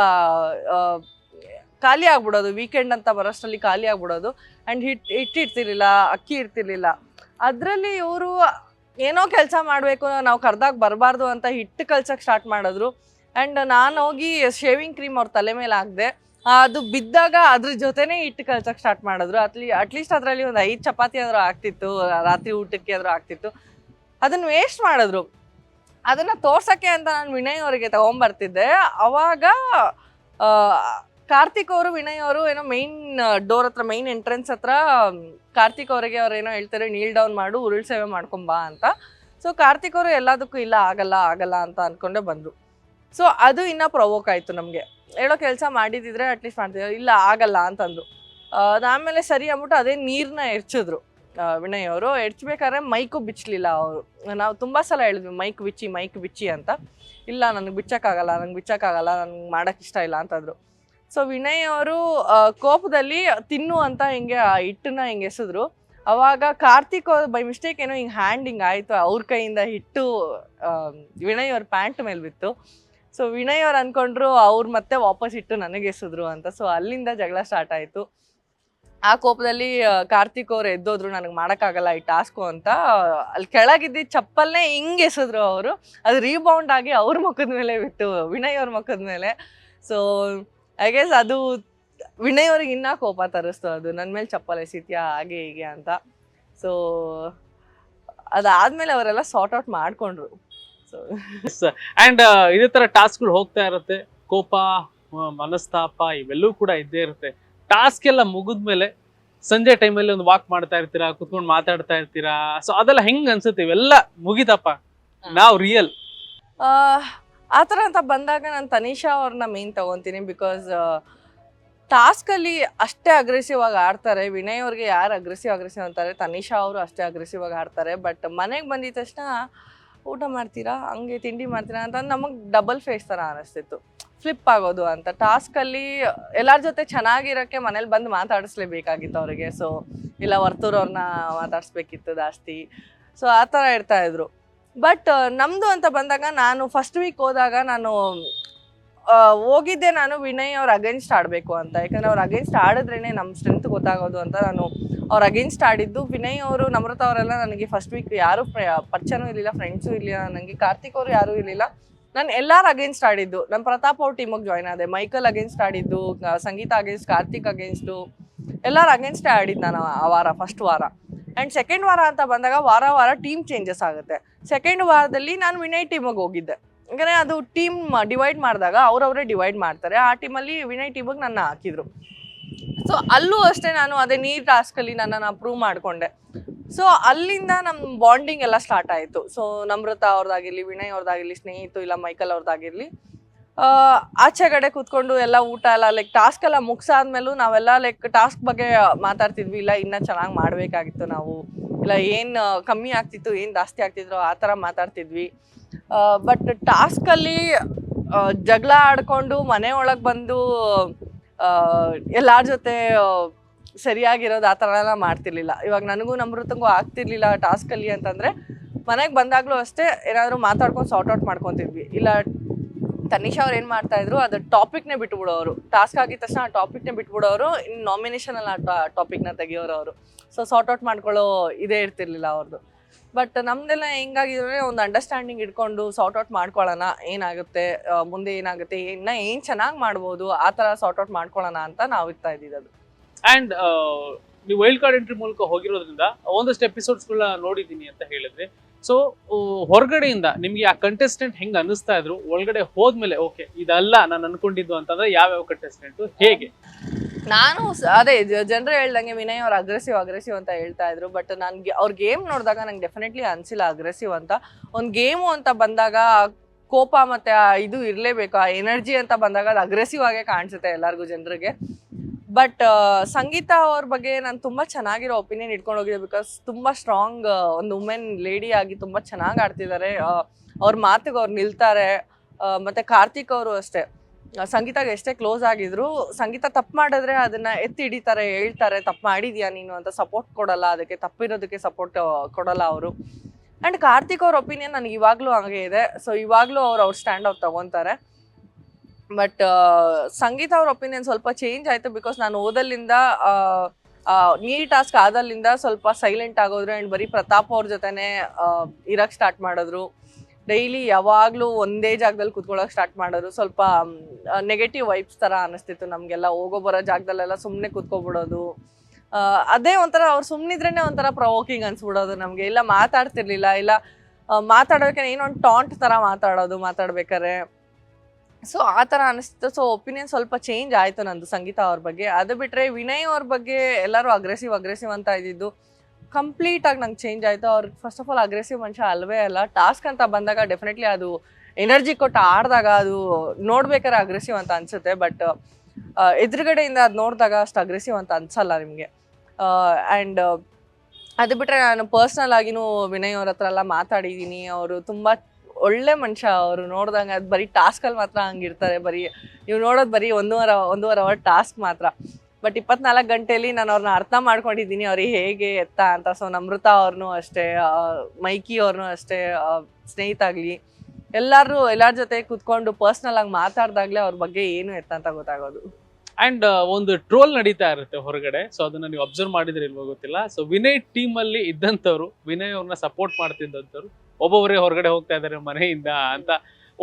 Speaker 1: ಖಾಲಿ ಆಗ್ಬಿಡೋದು. ವೀಕೆಂಡ್ ಅಂತ ಬರೋಷ್ಟರಲ್ಲಿ ಖಾಲಿ ಆಗ್ಬಿಡೋದು. ಆ್ಯಂಡ್ ಹಿಟ್ಟು ಹಿಟ್ಟು ಇರ್ತಿರ್ಲಿಲ್ಲ, ಅಕ್ಕಿ ಇರ್ತಿರ್ಲಿಲ್ಲ. ಅದರಲ್ಲಿ ಇವರು ಏನೋ ಕೆಲಸ ಮಾಡಬೇಕು, ನಾವು ಕರ್ದಾಗ ಬರಬಾರ್ದು ಅಂತ ಹಿಟ್ಟು ಕಲ್ಸೋಕೆ ಸ್ಟಾರ್ಟ್ ಮಾಡಿದ್ರು. ಆ್ಯಂಡ್ ನಾನು ಹೋಗಿ ಶೇವಿಂಗ್ ಕ್ರೀಮ್ ಅವ್ರ ತಲೆ ಮೇಲೆ ಹಾಕಿದೆ, ಅದು ಬಿದ್ದಾಗ ಅದ್ರ ಜೊತೆನೇ ಹಿಟ್ಟು ಕಲ್ಸಕ್ಕೆ ಸ್ಟಾರ್ಟ್ ಮಾಡಿದ್ರು. ಅಟ್ಲಿ ಅಟ್ಲೀಸ್ಟ್ ಅದರಲ್ಲಿ ಒಂದು ಐದು ಚಪಾತಿ ಆದರೂ ಆಗ್ತಿತ್ತು, ರಾತ್ರಿ ಊಟಕ್ಕೆ ಆದರೂ ಆಗ್ತಿತ್ತು. ಅದನ್ನು ವೇಸ್ಟ್ ಮಾಡಿದ್ರು. ಅದನ್ನು ತೋರ್ಸೋಕ್ಕೆ ಅಂತ ನಾನು ವಿನಯ್ ಅವರಿಗೆ ತೊಗೊಂಬರ್ತಿದ್ದೆ. ಅವಾಗ ಕಾರ್ತಿಕ್ ಅವರು, ವಿನಯ್ ಅವರು ಏನೋ ಮೈನ್ ಡೋರ್ ಹತ್ರ ಮೈನ್ ಎಂಟ್ರೆನ್ಸ್ ಹತ್ರ ಕಾರ್ತಿಕ್ ಅವರಿಗೆ ಅವ್ರು ಏನೋ ಹೇಳ್ತಾರೆ ನೀಲ್ ಡೌನ್ ಮಾಡು, ಉರುಳ್ ಸೇವೆ ಮಾಡ್ಕೊಂಬಾ ಅಂತ. ಸೊ ಕಾರ್ತಿಕ್ ಅವರು ಎಲ್ಲದಕ್ಕೂ ಇಲ್ಲ, ಆಗಲ್ಲ ಆಗಲ್ಲ ಅಂತ ಅಂದ್ಕೊಂಡೆ ಬಂದರು. ಸೊ ಅದು ಇನ್ನೂ ಪ್ರವೋಕ್ ಆಯಿತು ನಮಗೆ. ಹೇಳೋ ಕೆಲಸ ಮಾಡಿದಿದ್ರೆ ಅಟ್ಲೀಸ್ಟ್ ಮಾಡ್ತಿದ್ರು. ಇಲ್ಲ, ಆಗಲ್ಲ ಅಂತಂದು ಆಮೇಲೆ ಸರಿ ಅಂದ್ಬಿಟ್ಟು ಅದೇ ನೀರನ್ನ ಎರ್ಚಿದ್ರು. ವಿನಯ್ ಅವರು. ಎರ್ಚ್ಬೇಕಾದ್ರೆ ಮೈಕು ಬಿಚ್ಚಲಿಲ್ಲ ಅವರು. ನಾವು ತುಂಬ ಸಲ ಹೇಳಿದ್ವಿ ಮೈಕ್ ಬಿಚ್ಚಿ ಮೈಕ್ ಬಿಚ್ಚಿ ಅಂತ. ಇಲ್ಲ, ನನಗೆ ಬಿಚ್ಚೋಕ್ಕಾಗಲ್ಲ, ನಂಗೆ ಬಿಚ್ಚೋಕ್ಕಾಗಲ್ಲ ನನಗೆ ಮಾಡೋಕ್ಕೆ ಇಷ್ಟ ಇಲ್ಲ ಅಂತಂದ್ರು. ಸೊ ವಿನಯ್ ಅವರು ಕೋಪದಲ್ಲಿ ತಿನ್ನು ಅಂತ ಹಿಂಗೆ ಆ ಹಿಟ್ಟನ್ನ ಹಿಂಗೆ ಎಸೆದ್ರು. ಅವಾಗ ಕಾರ್ತಿಕ್ ಅವ್ರು ಬೈ ಮಿಸ್ಟೇಕ್ ಏನೋ ಹಿಂಗೆ ಹ್ಯಾಂಡ್ ಹಿಂಗೆ ಆಯಿತು. ಅವ್ರ ಕೈಯಿಂದ ಹಿಟ್ಟು ವಿನಯ್ ಅವ್ರ ಪ್ಯಾಂಟ್ ಮೇಲೆ ಬಿತ್ತು. ಸೊ ವಿನಯ್ ಅವ್ರು ಅನ್ಕೊಂಡ್ರು ಅವ್ರು ಮತ್ತೆ ವಾಪಸ್ ಇಟ್ಟು ನನಗೆ ಎಸಿದ್ರು ಅಂತ. ಸೊ ಅಲ್ಲಿಂದ ಜಗಳ ಸ್ಟಾರ್ಟ್ ಆಯಿತು. ಆ ಕೋಪದಲ್ಲಿ ಕಾರ್ತಿಕ್ ಅವ್ರು ಎದ್ದೋದ್ರು, ನನಗೆ ಮಾಡೋಕ್ಕಾಗಲ್ಲ ಈ ಟಾಸ್ಕು ಅಂತ. ಅಲ್ಲಿ ಕೆಳಗಿದ್ದ ಚಪ್ಪಲ್ನೇ ಹಿಂಗೆ ಎಸೆದ್ರು ಅವರು. ಅದು ರೀಬೌಂಡ್ ಆಗಿ ಅವ್ರ ಮುಖದ ಮೇಲೆ ಬಿತ್ತು, ವಿನಯ್ ಅವ್ರ ಮುಖದ ಮೇಲೆ. ಸೊ ಐ ಗೆಸ್ ಅದು ವಿನಯ್ ಅವ್ರಿಗೆ ಇನ್ನೂ ಕೋಪ ತರಿಸ್ತು ಅದು. ನನ್ನ ಮೇಲೆ ಚಪ್ಪಲ್ ಎಸಿತ್ಯಾ? ಹಾಗೆ ಹೀಗೆ ಅಂತ. ಸೊ ಅದಾದಮೇಲೆ ಅವರೆಲ್ಲ ಸಾರ್ಟ್ ಔಟ್ ಮಾಡ್ಕೊಂಡ್ರು.
Speaker 2: ಅಂಡ್ ಇದೇ ತರ ಟಾಸ್ಕ್ಗಳು ಹೋಗ್ತಾ ಇರುತ್ತೆ. ಕೋಪ ಮನಸ್ತಾಪ ಇವೆಲ್ಲೂ ಕೂಡ ಇದ್ದೇ ಇರುತ್ತೆ. ಟಾಸ್ಕ್ ಎಲ್ಲ ಮುಗಿದ್ಮೇಲೆ ಸಂಜೆ ಟೈಮಲ್ಲಿ ಒಂದು ವಾಕ್ ಮಾಡ್ತಾ ಇರ್ತೀರಾ ಕುತ್ಕೊಂಡು ಮಾತಾಡ್ತಾ ಇರ್ತೀರಾ? ಸೊ ಅದೆಲ್ಲ ಹೆಂಗ್ ಅನ್ಸುತ್ತೆ? ಇವೆಲ್ಲ ಮುಗಿತಪ್ಪ ನಾವು ರಿಯಲ್
Speaker 1: ಆ ಥರ ಅಂತ ಬಂದಾಗ ನಾನು ತನಿಷಾ ಅವ್ರನ್ನ ಮೇನ್ ತಗೊತೀನಿ ಬಿಕಾಸ್ ಟಾಸ್ಕಲ್ಲಿ ಅಷ್ಟೇ ಅಗ್ರೆಸಿವ್ ಆಗಿ ಆಡ್ತಾರೆ. ವಿನಯ್ ಅವ್ರಿಗೆ ಯಾರು ಅಗ್ರೆಸಿವ್ ಅಗ್ರೆಸಿವ್ ಅಂತಾರೆ ತನಿಷಾ ಅವರು ಅಷ್ಟೇ ಅಗ್ರೆಸಿವ್ ಆಗಿ ಆಡ್ತಾರೆ. ಬಟ್ ಮನೆಗೆ ಬಂದಿದ ತಕ್ಷಣ ಊಟ ಮಾಡ್ತೀರಾ? ಹಂಗೆ ತಿಂಡಿ ಮಾಡ್ತೀರಾ ಅಂತ ನಮಗೆ ಡಬಲ್ ಫೇಸ್ ಥರ ಅನಿಸ್ತಿತ್ತು. ಫ್ಲಿಪ್ ಆಗೋದು ಅಂತ. ಟಾಸ್ಕಲ್ಲಿ ಎಲ್ಲರ ಜೊತೆ ಚೆನ್ನಾಗಿರೋಕ್ಕೆ ಮನೇಲಿ ಬಂದು ಮಾತಾಡಿಸ್ಲೇಬೇಕಾಗಿತ್ತು ಅವರಿಗೆ. ಸೊ ಇಲ್ಲ ವರ್ತೂರವ್ರನ್ನ ಮಾತಾಡಿಸ್ಬೇಕಿತ್ತು ಜಾಸ್ತಿ. ಸೊ ಆ ಥರ ಇರ್ತಾ ಇದ್ರು. ಬಟ್ ನಮ್ಮದು ಅಂತ ಬಂದಾಗ ನಾನು ಫಸ್ಟ್ ವೀಕ್ ಹೋದಾಗ ನಾನು ಹೋಗಿದ್ದೆ ನಾನು ವಿನಯ್ ಅವ್ರ ಅಗೇನ್ಸ್ಟ್ ಆಡಬೇಕು ಅಂತ. ಯಾಕಂದ್ರೆ ಅವ್ರ ಅಗೇನ್ಸ್ಟ್ ಆಡಿದ್ರೇನೆ ನಮ್ಮ ಸ್ಟ್ರೆಂತ್ ಗೊತ್ತಾಗೋದು ಅಂತ ನಾನು ಅವ್ರ ಅಗೇನ್ಸ್ಟ್ ಆಡಿದ್ದು. ವಿನಯ್ ಅವರು, ನಮ್ರತ ಅವರೆಲ್ಲ ನನಗೆ ಫಸ್ಟ್ ವೀಕ್ ಯಾರು ಪರಿಚಯನೂ ಇರಲಿಲ್ಲ ಫ್ರೆಂಡ್ಸು ಇರಲಿಲ್ಲ ನನಗೆ ಕಾರ್ತಿಕ್ ಅವರು ಯಾರೂ ಇರಲಿಲ್ಲ. ನಾನು ಎಲ್ಲರೂ ಅಗೇನ್ಸ್ಟ್ ಆಡಿದ್ದು. ನಾನು ಪ್ರತಾಪ್ ಅವ್ರ ಟೀಮಿಗೆ ಜಾಯ್ನ್ ಆದೆ. ಮೈಕಲ್ ಅಗೇನ್ಸ್ಟ್ ಆಡಿದ್ದು ಸಂಗೀತ ಅಗೇನ್ಸ್ಟ್ ಕಾರ್ತಿಕ್ ಅಗೇನ್ಸ್ಟು ಎಲ್ಲರೂ ಅಗೇನ್ಸ್ಟೇ ಆಡಿದ್ದು ನಾನು ಆ ವಾರ ಫಸ್ಟ್ ವಾರ. ಆ್ಯಂಡ್ ಸೆಕೆಂಡ್ ವಾರ ಅಂತ ಬಂದಾಗ ವಾರ ವಾರ ಟೀಮ್ ಚೇಂಜಸ್ ಆಗುತ್ತೆ. ಸೆಕೆಂಡ್ ವಾರದಲ್ಲಿ ನಾನು ವಿನಯ್ ಟೀಮಿಗೆ ಹೋಗಿದ್ದೆ. ಯಾಕಂದರೆ ಅದು ಟೀಮ್ ಡಿವೈಡ್ ಮಾಡಿದಾಗ ಅವ್ರವರೇ ಡಿವೈಡ್ ಮಾಡ್ತಾರೆ. ಆ ಟೀಮಲ್ಲಿ ವಿನಯ್ ಟೀಮಿಗೆ ನನ್ನ ಹಾಕಿದ್ರು. ಸೊ ಅಲ್ಲೂ ಅಷ್ಟೇ ನಾನು ಅದೇ ನೀರ್ ಟಾಸ್ಕಲ್ಲಿ ನನ್ನನ್ನು ಪ್ರೂವ್ ಮಾಡಿಕೊಂಡೆ. ಸೊ ಅಲ್ಲಿಂದ ನಮ್ಮ ಬಾಂಡಿಂಗ್ ಎಲ್ಲ ಸ್ಟಾರ್ಟ್ ಆಯಿತು. ಸೊ ನಮ್ರತ ಅವ್ರದ್ದಾಗಿರಲಿ, ವಿನಯ್ ಅವ್ರದ್ದಾಗಿರಲಿ, ಸ್ನೇಹಿತು ಇಲ್ಲ ಮೈಕಲ್ ಅವ್ರದ್ದಾಗಿರಲಿ ಆಚೆ ಕಡೆ ಕೂತ್ಕೊಂಡು ಎಲ್ಲ ಊಟ ಎಲ್ಲ ಲೈಕ್ ಟಾಸ್ಕ್ ಎಲ್ಲ ಮುಗಿಸಾದ್ಮೇಲೂ ನಾವೆಲ್ಲ ಲೈಕ್ ಟಾಸ್ಕ್ ಬಗ್ಗೆ ಮಾತಾಡ್ತಿದ್ವಿ. ಇಲ್ಲ, ಇನ್ನೂ ಚೆನ್ನಾಗಿ ಮಾಡಬೇಕಾಗಿತ್ತು ನಾವು. ಇಲ್ಲ, ಏನು, ಕಮ್ಮಿ ಆಗ್ತಿತ್ತು, ಏನು ಜಾಸ್ತಿ ಆಗ್ತಿದ್ರು ಆ ಥರ ಮಾತಾಡ್ತಿದ್ವಿ. ಬಟ್ ಟಾಸ್ಕಲ್ಲಿ ಜಗಳ ಆಡ್ಕೊಂಡು ಮನೆ ಒಳಗೆ ಬಂದು ಎಲ್ಲರ ಜೊತೆ ಸರಿಯಾಗಿರೋದು ಆ ಥರ ಎಲ್ಲ ಮಾಡ್ತಿರ್ಲಿಲ್ಲ. ಇವಾಗ ನನಗೂ ನಮ್ರತಂಗೂ ಆಗ್ತಿರ್ಲಿಲ್ಲ ಟಾಸ್ಕಲ್ಲಿ ಅಂತಂದರೆ, ಮನೆಗೆ ಬಂದಾಗಲೂ ಅಷ್ಟೇ ಏನಾದರೂ ಮಾತಾಡ್ಕೊಂಡು ಸಾರ್ಟ್ ಔಟ್ ಮಾಡ್ಕೊತಿದ್ವಿ. ಇಲ್ಲ, ತನಿಷಾ ಅವ್ರು ಏನು ಮಾಡ್ತಾ ಇದ್ರು, ಅದು ಟಾಪಿಕ್ನೇ ಬಿಟ್ಬಿಡೋರು. ಟಾಸ್ಕ್ ಆಗಿದ ತಕ್ಷಣ ಆ ಟಾಪಿಕ್ನೇ ಬಿಟ್ಬಿಡೋರು ಇನ್ನು ನಾಮಿನೇಷನಲ್ಲಿ ಆ ಟಾಪಿಕ್ನ ತೆಗಿಯೋರು ಅವರು ಸೊ ಸಾರ್ಟ್ ಔಟ್ ಮಾಡ್ಕೊಳ್ಳೋ ಇದೇ ಇರ್ತಿರ್ಲಿಲ್ಲ ಅವ್ರದ್ದು ಬಟ್ ನಮ್ದೆಲ್ಲ ಹೆಂಗಾಗಿದ್ರೆ ಒಂದು ಅಂಡರ್ಸ್ಟ್ಯಾಂಡಿಂಗ್ ಇಟ್ಕೊಂಡು ಸಾರ್ಟ್ ಔಟ್ ಮಾಡ್ಕೊಳ್ಳೋಣ, ಏನಾಗುತ್ತೆ ಮುಂದೆ ಏನಾಗುತ್ತೆ, ಇನ್ನ ಏನ್ ಚೆನ್ನಾಗಿ ಮಾಡ್ಬೋದು, ಆ ತರ ಸಾರ್ಟ್ ಔಟ್ ಮಾಡ್ಕೊಳ್ಳೋಣ ಅಂತ ನಾವು ಇರ್ತಾ ಇದ್ದಿದ್ದು
Speaker 2: ಅಂಡ್ ನೀವು ವೈಲ್ಡ್ ಕಾರ್ಡ್ ಎಂಟ್ರಿ ಮೂಲಕ ಹೋಗಿರೋದ್ರಿಂದ ಒಂದಷ್ಟು ಎಪಿಸೋಡ್ಸ್ಗಳನ್ನ ನೋಡಿದ್ದೀನಿ ಅಂತ ಹೇಳಿದ್ರಿ ಸೊ ಹೊರಗಡೆಯಿಂದ ನಿಮ್ಗೆ ಆ ಕಂಟೆಸ್ಟೆಂಟ್ ಹೆಂಗ್ ಅನಿಸ್ತಾ ಇದ್ರು? ಒಳಗಡೆ ಹೋದ್ಮೇಲೆ ಓಕೆ ಇದಲ್ಲ ನಾನು ಅನ್ಕೊಂಡಿದ್ದು ಅಂತಂದ್ರೆ ಯಾವ್ಯಾವ ಕಂಟೆಸ್ಟೆಂಟ್ ಹೇಗೆ?
Speaker 1: ನಾನು ಅದೇ ಜನರು ಹೇಳ್ದಂಗೆ ವಿನಯ್ ಅವ್ರು ಅಗ್ರೆಸಿವ್ ಅಗ್ರೆಸಿವ್ ಅಂತ ಹೇಳ್ತಾ ಇದ್ರು ಬಟ್ ನನ್ಗೆ, ಅವ್ರ ಗೇಮ್ ನೋಡಿದಾಗ ನಂಗೆ ಡೆಫಿನೆಟ್ಲಿ ಅನ್ಸಿಲ್ಲ ಅಗ್ರೆಸಿವ್ ಅಂತ. ಒಂದು ಗೇಮು ಅಂತ ಬಂದಾಗ ಕೋಪ ಮತ್ತೆ ಇದು ಇರಲೇಬೇಕು, ಆ ಎನರ್ಜಿ ಅಂತ ಬಂದಾಗ ಅದು ಅಗ್ರೆಸಿವ್ ಆಗೇ ಕಾಣಿಸುತ್ತೆ ಎಲ್ಲರಿಗೂ ಜನರಿಗೆ. ಬಟ್ ಸಂಗೀತ ಅವ್ರ ಬಗ್ಗೆ ನಾನು ತುಂಬ ಚೆನ್ನಾಗಿರೋ ಒಪಿನಿಯನ್ ಇಟ್ಕೊಂಡು ಹೋಗಿದ್ದೆ ಬಿಕಾಸ್ ತುಂಬ ಸ್ಟ್ರಾಂಗ್ ಒಂದು ವುಮೆನ್ ಲೇಡಿ ಆಗಿ ತುಂಬ ಚೆನ್ನಾಗಿ ಆಡ್ತಿದ್ದಾರೆ ಅವ್ರ ಮಾತಿಗೆ ಅವ್ರು ನಿಲ್ತಾರೆ. ಮತ್ತು ಕಾರ್ತಿಕ್ ಅವರು ಅಷ್ಟೇ. ಸಂಗೀತಾಗೆ ಎಷ್ಟೇ ಕ್ಲೋಸ್ ಆಗಿದ್ರು, ಸಂಗೀತ ತಪ್ಪು ಮಾಡಿದ್ರೆ ಅದನ್ನ ಎತ್ತಿ ಹಿಡಿತಾರೆ, ಹೇಳ್ತಾರೆ, ತಪ್ಪು ಮಾಡಿದ್ಯಾ ನೀನು ಅಂತ ಸಪೋರ್ಟ್ ಕೊಡಲ್ಲ, ಅದಕ್ಕೆ ತಪ್ಪಿರೋದಕ್ಕೆ ಸಪೋರ್ಟ್ ಕೊಡಲ್ಲ ಅವರು. ಆ್ಯಂಡ್ ಕಾರ್ತಿಕ್ ಅವ್ರ ಒಪಿನಿಯನ್ ನನಗೆ ಇವಾಗಲೂ ಹಾಗೆ ಇದೆ. ಸೊ ಇವಾಗಲೂ ಅವ್ರು ಅವ್ರ ಸ್ಟ್ಯಾಂಡ್ ಅವ್ರು ತಗೊತಾರೆ. ಬಟ್ ಸಂಗೀತ ಅವ್ರ ಒಪಿನಿಯನ್ ಸ್ವಲ್ಪ ಚೇಂಜ್ ಆಯಿತು ಬಿಕಾಸ್ ನಾನು ಓದಲ್ಲಿಂದ ನೀ ಟಾಸ್ಕ್ ಆದಲ್ಲಿಂದ ಸ್ವಲ್ಪ ಸೈಲೆಂಟ್ ಆಗೋದ್ರು ಆ್ಯಂಡ್ ಬರೀ ಪ್ರತಾಪ್ ಅವ್ರ ಜೊತೆನೆ ಇರೋಕ್ಕೆ ಸ್ಟಾರ್ಟ್ ಮಾಡಿದ್ರು. ಡೈಲಿ ಯಾವಾಗಲೂ ಒಂದೇ ಜಾಗದಲ್ಲಿ ಕುತ್ಕೊಳ್ಳೋಕೆ ಸ್ಟಾರ್ಟ್ ಮಾಡೋರು ಸ್ವಲ್ಪ ನೆಗೆಟಿವ್ ವೈಬ್ಸ್ ಥರ ಅನಿಸ್ತಿತ್ತು ನಮಗೆಲ್ಲ. ಹೋಗೋ ಬರೋ ಜಾಗದಲ್ಲೆಲ್ಲ ಸುಮ್ಮನೆ ಕುತ್ಕೊಬಿಡೋದು. ಅದೇ ಒಂಥರ ಅವ್ರು ಸುಮ್ಮನಿದ್ರೇ ಒಂಥರ ಪ್ರವೋಕಿಂಗ್ ಅನ್ಸ್ಬಿಡೋದು ನಮಗೆ. ಇಲ್ಲ ಮಾತಾಡ್ತಿರ್ಲಿಲ್ಲ. ಇಲ್ಲ ಮಾತಾಡೋಕೆ ಏನೋ ಒಂದು ಟಾಂಟ್ ಥರ ಮಾತಾಡೋದು ಮಾತಾಡ್ಬೇಕಾರೆ ಸೊ ಆ ಥರ ಅನಿಸ್ತು. ಸೊ ಒಪಿನಿಯನ್ ಸ್ವಲ್ಪ ಚೇಂಜ್ ಆಯಿತು ನಂದು ಸಂಗೀತ ಅವ್ರ ಬಗ್ಗೆ. ಅದು ಬಿಟ್ಟರೆ ವಿನಯ್ ಅವ್ರ ಬಗ್ಗೆ ಎಲ್ಲರೂ ಅಗ್ರೆಸಿವ್ ಅಗ್ರೆಸಿವ್ ಅಂತ ಇದ್ದಿದ್ದು. ಕಂಪ್ಲೀಟ್ ಆಗಿ ನಂಗೆ ಚೇಂಜ್ ಆಯಿತು. ಅವ್ರು ಫಸ್ಟ್ ಆಫ್ ಆಲ್ ಅಗ್ರೆಸಿವ್ ಮನುಷ್ಯ ಅಲ್ವೇ ಅಲ್ಲ. ಟಾಸ್ಕ್ ಅಂತ ಬಂದಾಗ ಡೆಫಿನೆಟ್ಲಿ ಅದು ಎನರ್ಜಿ ಕೊಟ್ಟು ಆಡಿದಾಗ ಅದು ನೋಡ್ಬೇಕಾದ್ರೆ ಅಗ್ರೆಸಿವ್ ಅಂತ ಅನ್ಸುತ್ತೆ. ಬಟ್ ಎದುರುಗಡೆಯಿಂದ ಅದು ನೋಡಿದಾಗ ಅಷ್ಟು ಅಗ್ರೆಸಿವ್ ಅಂತ ಅನ್ಸಲ್ಲ ನಿಮಗೆ. ಆ್ಯಂಡ್ ಅದು ಬಿಟ್ಟರೆ ನಾನು ಪರ್ಸ್ನಲ್ ಆಗಿನೂ ವಿನಯ್ ಅವ್ರ ಹತ್ರ ಎಲ್ಲ ಮಾತಾಡಿದ್ದೀನಿ ಅವರು ತುಂಬ ಒಳ್ಳೆ ಮನುಷ್ಯ ಅವರು ನೋಡ್ದಂಗೆ, ಅದು ಬರೀ ಟಾಸ್ಕಲ್ಲಿ ಮಾತ್ರ ಹಂಗಿರ್ತಾರೆ ಬರೀ ನೀವು ನೋಡೋದು ಬರೀ ಒಂದೂವರೆ ಒಂದೂವರೆ ಅವರ್ ಟಾಸ್ಕ್ ಮಾತ್ರ. ಬಟ್ ಇಪ್ಪತ್ನಾಲ್ಕು ಗಂಟೆಯಲ್ಲಿ ನಾನು ಅವ್ರನ್ನ ಅರ್ಥ ಮಾಡ್ಕೊಂಡಿದ್ದೀನಿ, ಅವ್ರಿಗೆ ಹೇಗೆ ಎತ್ತ ಅಂತ. ಸೊ ನಮೃತ ಅವ್ರನ್ನೂ ಅಷ್ಟೇ ಮೈಕಿ ಅವ್ರನ್ನೂ ಅಷ್ಟೇ ಸ್ನೇಹಿತ ಆಗಲಿ ಎಲ್ಲರೂ ಎಲ್ಲರ ಜೊತೆ ಕುತ್ಕೊಂಡು ಪರ್ಸ್ನಲ್ ಆಗಿ ಮಾತಾಡ್ದಾಗ್ಲೇ ಅವ್ರ ಬಗ್ಗೆ ಏನು ಎತ್ತ ಅಂತ ಗೊತ್ತಾಗೋದು.
Speaker 2: ಅಂಡ್ ಒಂದು ಟ್ರೋಲ್ ನಡೀತಾ ಇರುತ್ತೆ ಹೊರಗಡೆ. ಸೊ ಅದನ್ನ ನೀವು ಅಬ್ಸರ್ವ್ ಮಾಡಿದ್ರೆ ಇಲ್ವೋ ಗೊತ್ತಿಲ್ಲ. ಸೊ ವಿನಯ್ ಟೀಮ್ ಅಲ್ಲಿ ಇದ್ದಂಥವ್ರು, ವಿನಯ್ ಅವ್ರನ್ನ ಸಪೋರ್ಟ್ ಮಾಡ್ತಿದ್ದಂಥವ್ರು ಒಬ್ಬೊಬ್ಬರೇ ಹೊರಗಡೆ ಹೋಗ್ತಾ ಇದಾರೆ ಮನೆಯಿಂದ ಅಂತ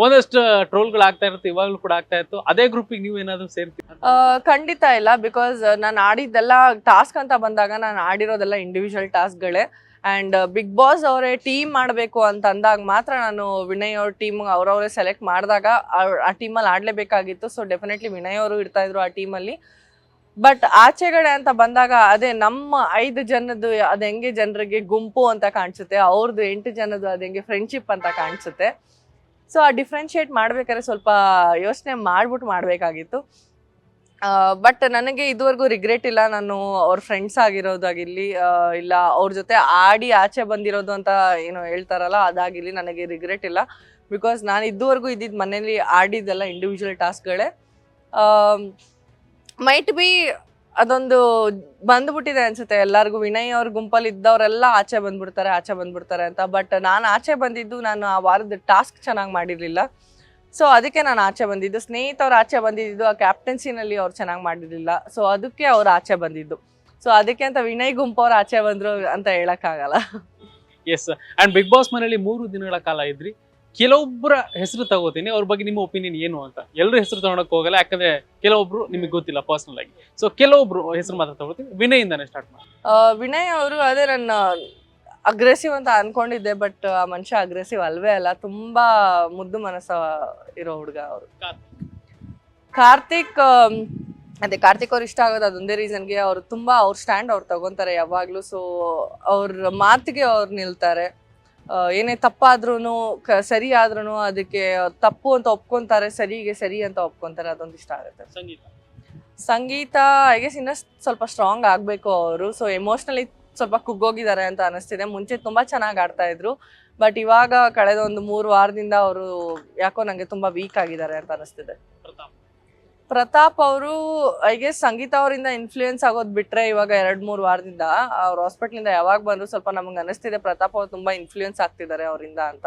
Speaker 2: ಒಂದಷ್ಟು ಟ್ರೋಲ್ಗಳು ಆಗ್ತಾ ಇರುತ್ತೆ, ಇವಾಗಲೂ ಕೂಡ ಆಗ್ತಾ ಇತ್ತು. ಅದೇ ಗ್ರೂಪಿಗೆ ನೀವು ಏನಾದ್ರು ಸೇರ್ತೀವಿ
Speaker 1: ಖಂಡಿತ ಇಲ್ಲ ಬಿಕಾಸ್ ನಾನು ಆಡಿದ್ದೆಲ್ಲ ಟಾಸ್ಕ್ ಅಂತ ಬಂದಾಗ ನಾನು ಆಡಿರೋದೆಲ್ಲ ಇಂಡಿವಿಜುವಲ್ ಟಾಸ್ಕ್ಗಳೇ ಆ್ಯಂಡ್ ಬಿಗ್ ಬಾಸ್ ಅವರೇ ಟೀಮ್ ಮಾಡಬೇಕು ಅಂತ ಅಂದಾಗ ಮಾತ್ರ ನಾನು ವಿನಯ್ ಅವ್ರ ಟೀಮ್ ಅವರವರೇ ಸೆಲೆಕ್ಟ್ ಮಾಡಿದಾಗ ಆ ಟೀಮಲ್ಲಿ ಆಡಲೇಬೇಕಾಗಿತ್ತು. ಸೊ ಡೆಫಿನೆಟ್ಲಿ ವಿನಯ್ ಅವರು ಇರ್ತಾ ಇದ್ರು ಆ ಟೀಮಲ್ಲಿ ಬಟ್ ಆಚೆಗಡೆ ಅಂತ ಬಂದಾಗ ಅದೇ ನಮ್ಮ ಐದು ಜನದ್ದು ಅದು ಹೆಂಗೆ ಜನರಿಗೆ ಗುಂಪು ಅಂತ ಕಾಣಿಸುತ್ತೆ ಅವ್ರದ್ದು ಎಂಟು ಜನದ್ದು ಅದು ಹೆಂಗೆ ಫ್ರೆಂಡ್ಶಿಪ್ ಅಂತ ಕಾಣಿಸುತ್ತೆ. ಸೊ ಆ ಡಿಫ್ರೆನ್ಶಿಯೇಟ್ ಮಾಡ್ಬೇಕಾದ್ರೆ ಸ್ವಲ್ಪ ಯೋಚನೆ ಮಾಡ್ಬಿಟ್ಟು ಮಾಡಬೇಕಾಗಿತ್ತು. ಬಟ್ ನನಗೆ ಇದುವರೆಗೂ ರಿಗ್ರೆಟ್ ಇಲ್ಲ, ನಾನು ಅವ್ರ ಫ್ರೆಂಡ್ಸ್ ಆಗಿರೋದಾಗಿರ್ಲಿ ಇಲ್ಲ ಅವ್ರ ಜೊತೆ ಆಡಿ ಆಚೆ ಬಂದಿರೋದು ಅಂತ ಏನು ಹೇಳ್ತಾರಲ್ಲ, ಅದಾಗಿರ್ಲಿ ನನಗೆ ರಿಗ್ರೆಟ್ ಇಲ್ಲ. ಬಿಕಾಸ್ ನಾನು ಇದುವರೆಗೂ ಇದ್ದಿದ್ದು ಮನೇಲಿ ಆಡಿದ್ದೆಲ್ಲ ಇಂಡಿವಿಜುವಲ್ ಟಾಸ್ಕ್ಗಳೇ ಮೈಟ್ ಬಿ ಅದೊಂದು ಬಂದ್ಬಿಟ್ಟಿದೆ ಅನ್ಸುತ್ತೆ. ಎಲ್ಲರಿಗೂ ವಿನಯ್ ಅವ್ರ ಗುಂಪಲ್ಲಿ ಇದ್ದವರೆಲ್ಲ ಆಚೆ ಬಂದ್ಬಿಡ್ತಾರೆ ಆಚೆ ಬಂದ್ಬಿಡ್ತಾರೆ ಅಂತ. ಬಟ್ ನಾನು ಆಚೆ ಬಂದಿದ್ದು ನಾನು ಆ ವಾರದ ಟಾಸ್ಕ್ ಚೆನ್ನಾಗಿ ಮಾಡಿರಲಿಲ್ಲ. ಸೊ ಅದಕ್ಕೆ ನಾನು ಆಚೆ ಬಂದಿದ್ದು. ಸ್ನೇಹಿತವ್ರು ಆಚೆ ಬಂದಿದ್ದು ಆ ಕ್ಯಾಪ್ಟನ್ಸಿನಲ್ಲಿ ಅವ್ರು ಚೆನ್ನಾಗಿ ಮಾಡಿರಲಿಲ್ಲ. ಸೊ ಅದಕ್ಕೆ ಅವ್ರು ಆಚೆ ಬಂದಿದ್ದು. ಸೊ ಅದಕ್ಕೆ ಅಂತ ವಿನಯ್ ಗುಂಪವ್ರು ಆಚೆ ಬಂದರು ಅಂತ ಹೇಳೋಕ್ಕಾಗಲ್ಲ.
Speaker 2: ಎಸ್ ಅಂಡ್ ಬಿಗ್ ಬಾಸ್ ಮನೇಲಿ ಮೂರು ದಿನಗಳ ಕಾಲ ಇದ್ರಿ? ಕೆಲವೊಬ್ಬರ ಹೆಸರು ತಗೋತೀನಿ, ಅವ್ರ ಬಗ್ಗೆ ನಿಮ್ಮ ಒಪಿನಿಯನ್ ಏನು ಅಂತ. ಎಲ್ಲರೂ ಹೆಸರು ತಗೊಳಕ್ ಹೋಗಲ್ಲ, ಯಾಕಂದ್ರೆ ಕೆಲವೊಬ್ರು ನಿಮಗೆ ಗೊತ್ತಿಲ್ಲ ಪರ್ಸನಲ್ ಆಗಿ. ಸೊ ಕೆಲವೊಬ್ರು ಹೆಸರು ಮಾತ್ರ ತಗೊಳ್ತೀನಿ ವಿನಯಿಂದಾನೆ ಸ್ಟಾರ್ಟ್ ಮಾಡಿ.
Speaker 1: ವಿನಯ್ ಅವರು ಅದೇ ನನ್ನ ಅಗ್ರೆಸಿವ್ ಅಂತ ಅನ್ಕೊಂಡಿದ್ದೆ ಬಟ್ ಆ ಮನುಷ್ಯ ಅಗ್ರೆಸಿವ್ ಅಲ್ವೇ ಅಲ್ಲ, ತುಂಬಾ ಮುದ್ದು ಮನಸ್ಸ ಇರೋ ಹುಡುಗ ಅವರು. ಕಾರ್ತಿಕ್ ಅದೇ ಕಾರ್ತಿಕ್ ಅವ್ರು ಇಷ್ಟ ಆಗೋದು ಅದೊಂದೇ ರೀಸನ್ಗೆ ಅವ್ರು ತುಂಬಾ ಅವ್ರ ಸ್ಟ್ಯಾಂಡ್ ಅವ್ರು ತಗೊಂತಾರೆ ಯಾವಾಗ್ಲೂ. ಸೊ ಅವ್ರ ಮಾತಿಗೆ ಅವ್ರು ನಿಲ್ತಾರೆ. ಏನೇ ತಪ್ಪಾದ್ರೂ ಸರಿ ಆದ್ರೂ ಅದಕ್ಕೆ ತಪ್ಪು ಅಂತ ಒಪ್ಕೊಂತಾರೆ ಸರಿಗೆ ಸರಿ ಅಂತ ಒಪ್ಕೊಂತಾರೆ ಅದೊಂದು ಇಷ್ಟ ಆಗುತ್ತೆ.
Speaker 2: ಸಂಗೀತ.
Speaker 1: ಸಂಗೀತ ಐ ಗೆಸ್ ಇನ್ನೂ ಸ್ವಲ್ಪ ಸ್ಟ್ರಾಂಗ್ ಆಗಬೇಕು ಅವರು. ಸೊ ಎಮೋಷ್ನಲಿ ಸ್ವಲ್ಪ ಕುಗ್ಗೋಗಿದ್ದಾರೆ ಅಂತ ಅನಿಸ್ತಿದೆ. ಮುಂಚೆ ತುಂಬಾ ಚೆನ್ನಾಗಿ ಆಡ್ತಾ ಇದ್ರು. ಬಟ್ ಇವಾಗ ಕಳೆದ ಒಂದು ಮೂರು ವಾರದಿಂದ ಅವರು ಯಾಕೋ ನನಗೆ ತುಂಬಾ ವೀಕ್ ಆಗಿದ್ದಾರೆ ಅಂತ ಅನಿಸ್ತಿದೆ.
Speaker 2: ಪ್ರತಾಪ್
Speaker 1: ಅವರು ಐ ಗೆಸ್ ಸಂಗೀತ ಅವರಿಂದ ಇನ್ಫ್ಲೂಯೆನ್ಸ್ ಆಗೋದು ಬಿಟ್ರೆ ಇವಾಗ ಎರಡ್ ಮೂರು ವಾರದಿಂದ ಅವ್ರ ಹಾಸ್ಪಿಟ್ಲಿಂದ ಯಾವಾಗ ಬಂದ್ರು ಸ್ವಲ್ಪ ನಮಗೆ ಅನಿಸ್ತಿದೆ. ಪ್ರತಾಪ್ ಅವ್ರು ತುಂಬಾ ಇನ್ಫ್ಲೂಯೆನ್ಸ್ ಆಗ್ತಿದ್ದಾರೆ ಅವರಿಂದ ಅಂತ.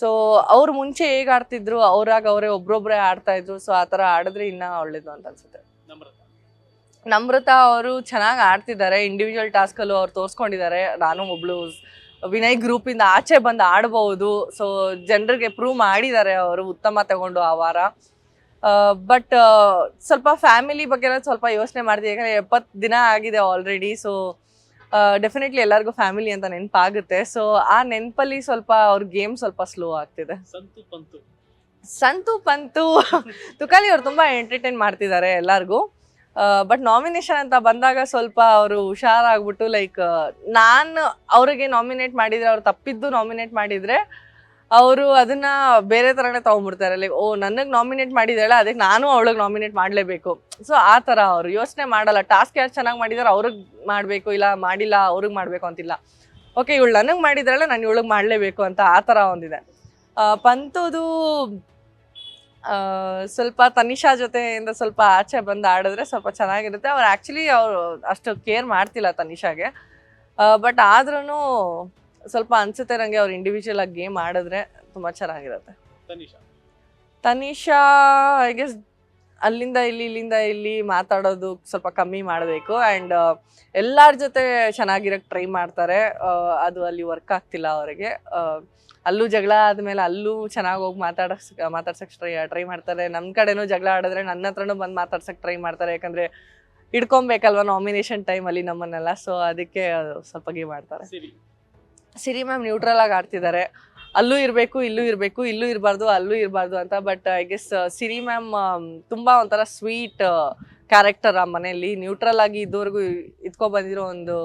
Speaker 1: ಸೊ ಅವ್ರು ಮುಂಚೆ ಹೇಗೆ ಆಡ್ತಿದ್ರು, ಅವ್ರಾಗ ಅವರೇ ಒಬ್ರೊಬ್ರೇ ಆಡ್ತಾ ಇದ್ರು. ಸೊ ಆ ಥರ ಆಡಿದ್ರೆ ಇನ್ನ ಒಳ್ಳೇದು ಅಂತ ಅನ್ಸುತ್ತೆ.
Speaker 2: ನಮ್ರತ
Speaker 1: ಅವರು ಚೆನ್ನಾಗಿ ಆಡ್ತಿದ್ದಾರೆ ಇಂಡಿವಿಜುವಲ್ ಟಾಸ್ಕಲ್ಲೂ ಅವ್ರು ತೋರಿಸ್ಕೊಂಡಿದ್ದಾರೆ ನಾನು ಒಬ್ಳು ವಿನಯ್ ಗ್ರೂಪಿಂದ ಆಚೆ ಬಂದು ಆಡ್ಬೋದು. ಸೊ ಜನರಿಗೆ ಪ್ರೂವ್ ಮಾಡಿದ್ದಾರೆ ಅವರು. ಉತ್ತಮ ತಗೊಂಡು ಆ ವಾರ. ಬಟ್ ಸ್ವಲ್ಪ ಫ್ಯಾಮಿಲಿ ಬಗ್ಗೆ ಸ್ವಲ್ಪ ಯೋಚನೆ ಮಾಡಿದೆ. ಯಾಕಂದ್ರೆ ಎಪ್ಪತ್ತು ದಿನ ಆಗಿದೆ ಆಲ್ರೆಡಿ ಸೊ ಡೆಫಿನೆಟ್ಲಿ ಎಲ್ಲರಿಗೂ ಫ್ಯಾಮಿಲಿ ಅಂತ ನೆನಪಾಗುತ್ತೆ. ಸೊ ಆ ನೆನಪಲ್ಲಿ ಸ್ವಲ್ಪ ಅವ್ರ ಗೇಮ್ ಸ್ವಲ್ಪ ಸ್ಲೋ ಆಗ್ತಿದೆ.
Speaker 2: ಸಂತು ಪಂತು.
Speaker 1: ಸಂತು ಪಂತು. ತುಕಾಲಿ ಅವ್ರು ತುಂಬಾ ಎಂಟರ್ಟೈನ್ ಮಾಡ್ತಿದ್ದಾರೆ ಎಲ್ಲರಿಗೂ. ಬಟ್ ನಾಮಿನೇಷನ್ ಅಂತ ಬಂದಾಗ ಸ್ವಲ್ಪ ಅವರು ಹುಷಾರಾಗ್ಬಿಟ್ಟು ಲೈಕ್ ನಾನು ಅವ್ರಿಗೆ ನಾಮಿನೇಟ್ ಮಾಡಿದರೆ ಅವ್ರು ತಪ್ಪಿದ್ದು ನಾಮಿನೇಟ್ ಮಾಡಿದ್ರೆ ಅವರು ಅದನ್ನ ಬೇರೆ ತರನೇ ತಗೊಂಡ್ಬಿಡ್ತಾರೆ. ಲೈಕ್ ಓ, ನನಗೆ ನಾಮಿನೇಟ್ ಮಾಡಿದಾಳ, ಅದಕ್ಕೆ ನಾನು ಅವಳಿಗೆ ನಾಮಿನೇಟ್ ಮಾಡಲೇಬೇಕು. ಸೊ ಆ ಥರ ಅವರು. ಯೋಚನೆ ಮಾಡಲ್ಲ. ಟಾಸ್ಕ್ ಯಾರು ಚೆನ್ನಾಗಿ ಮಾಡಿದಾರೆ ಅವ್ರಿಗೆ ಮಾಡಬೇಕು, ಇಲ್ಲ ಮಾಡಿಲ್ಲ ಅವ್ರಿಗೆ ಮಾಡಬೇಕು ಅಂತಿಲ್ಲ. ಓಕೆ ಇವಳು ನನಗೆ ಮಾಡಿದ್ರಲ್ಲ ನಾನು ಇವಳಿಗೆ ಮಾಡಲೇಬೇಕು ಅಂತ ಆ ಥರ ಒಂದಿದೆ. ಪಂತುದು ಸ್ವಲ್ಪ ತನಿಷಾ ಜೊತೆಯಿಂದ ಸ್ವಲ್ಪ ಆಚೆ ಬಂದು ಆಡಿದ್ರೆ ಸ್ವಲ್ಪ ಚೆನ್ನಾಗಿರುತ್ತೆ. ಅವ್ರು ಆ್ಯಕ್ಚುಲಿ ಅವರು ಅಷ್ಟು ಕೇರ್ ಮಾಡ್ತಿಲ್ಲ ತನಿಷಾಗೆ. ಬಟ್ ಆದ್ರೂ ಸ್ವಲ್ಪ ಅನ್ಸುತ್ತೆ ನಂಗೆ ಅವ್ರು ಇಂಡಿವಿಜುವಲ್ ಆಗಿ ಗೇಮ್ ಆಡಿದ್ರೆ ತುಂಬ ಚೆನ್ನಾಗಿರುತ್ತೆ.
Speaker 2: ತನಿಷಾ?
Speaker 1: ತನಿಷಾ ಐ ಗೆಸ್ ಅಲ್ಲಿಂದ ಇಲ್ಲಿ ಇಲ್ಲಿಂದ ಇಲ್ಲಿ ಮಾತಾಡೋದು ಸ್ವಲ್ಪ ಕಮ್ಮಿ ಮಾಡಬೇಕು ಆ್ಯಂಡ್ ಎಲ್ಲರ ಜೊತೆ ಚೆನ್ನಾಗಿರಕ್ಕೆ ಟ್ರೈ ಮಾಡ್ತಾರೆ. ಅದು ಅಲ್ಲಿ ವರ್ಕ್ ಆಗ್ತಿಲ್ಲ ಅವರಿಗೆ. ಅಲ್ಲೂ ಜಗಳ ಆದಮೇಲೆ ಅಲ್ಲೂ ಚೆನ್ನಾಗಿ ಹೋಗಿ ಮಾತಾಡಸ್ ಮಾತಾಡ್ಸಕ್ಕೆ ಟ್ರೈ ಟ್ರೈ ಮಾಡ್ತಾರೆ. ನಮ್ಮ ಕಡೆನೂ ಜಗಳ ಆಡಿದ್ರೆ ನನ್ನ ಹತ್ರನೂ ಬಂದು ಮಾತಾಡ್ಸಕ್ಕೆ ಟ್ರೈ ಮಾಡ್ತಾರೆ. ಯಾಕಂದರೆ ಇಟ್ಕೊಬೇಕಲ್ವ ನಾಮಿನೇಷನ್ ಟೈಮಲ್ಲಿ ನಮ್ಮನ್ನೆಲ್ಲ ಸೊ ಅದಕ್ಕೆ ಅದು ಸ್ವಲ್ಪ ಗೇಮ್ ಮಾಡ್ತಾರೆ
Speaker 2: ಸಿರಿ
Speaker 1: ಮ್ಯಾಮ್ ನ್ಯೂಟ್ರಲ್ ಆಗಿ ಆಡ್ತಿದ್ದಾರೆ ಅಲ್ಲೂ ಇರಬೇಕು, ಇಲ್ಲೂ ಇರಬೇಕು, ಇಲ್ಲೂ ಇರಬಾರ್ದು, ಅಲ್ಲೂ ಇರಬಾರ್ದು ಅಂತ but I guess Siri ma'am ತುಂಬ ಒಂಥರ ಸ್ವೀಟ್ ಕ್ಯಾರೆಕ್ಟರ್ ಆ ಮನೆಯಲ್ಲಿ. ನ್ಯೂಟ್ರಲ್ ಆಗಿ ಇದುವರೆಗೂ ಇದ್ಕೊ ಬಂದಿರೋ ಒಂದು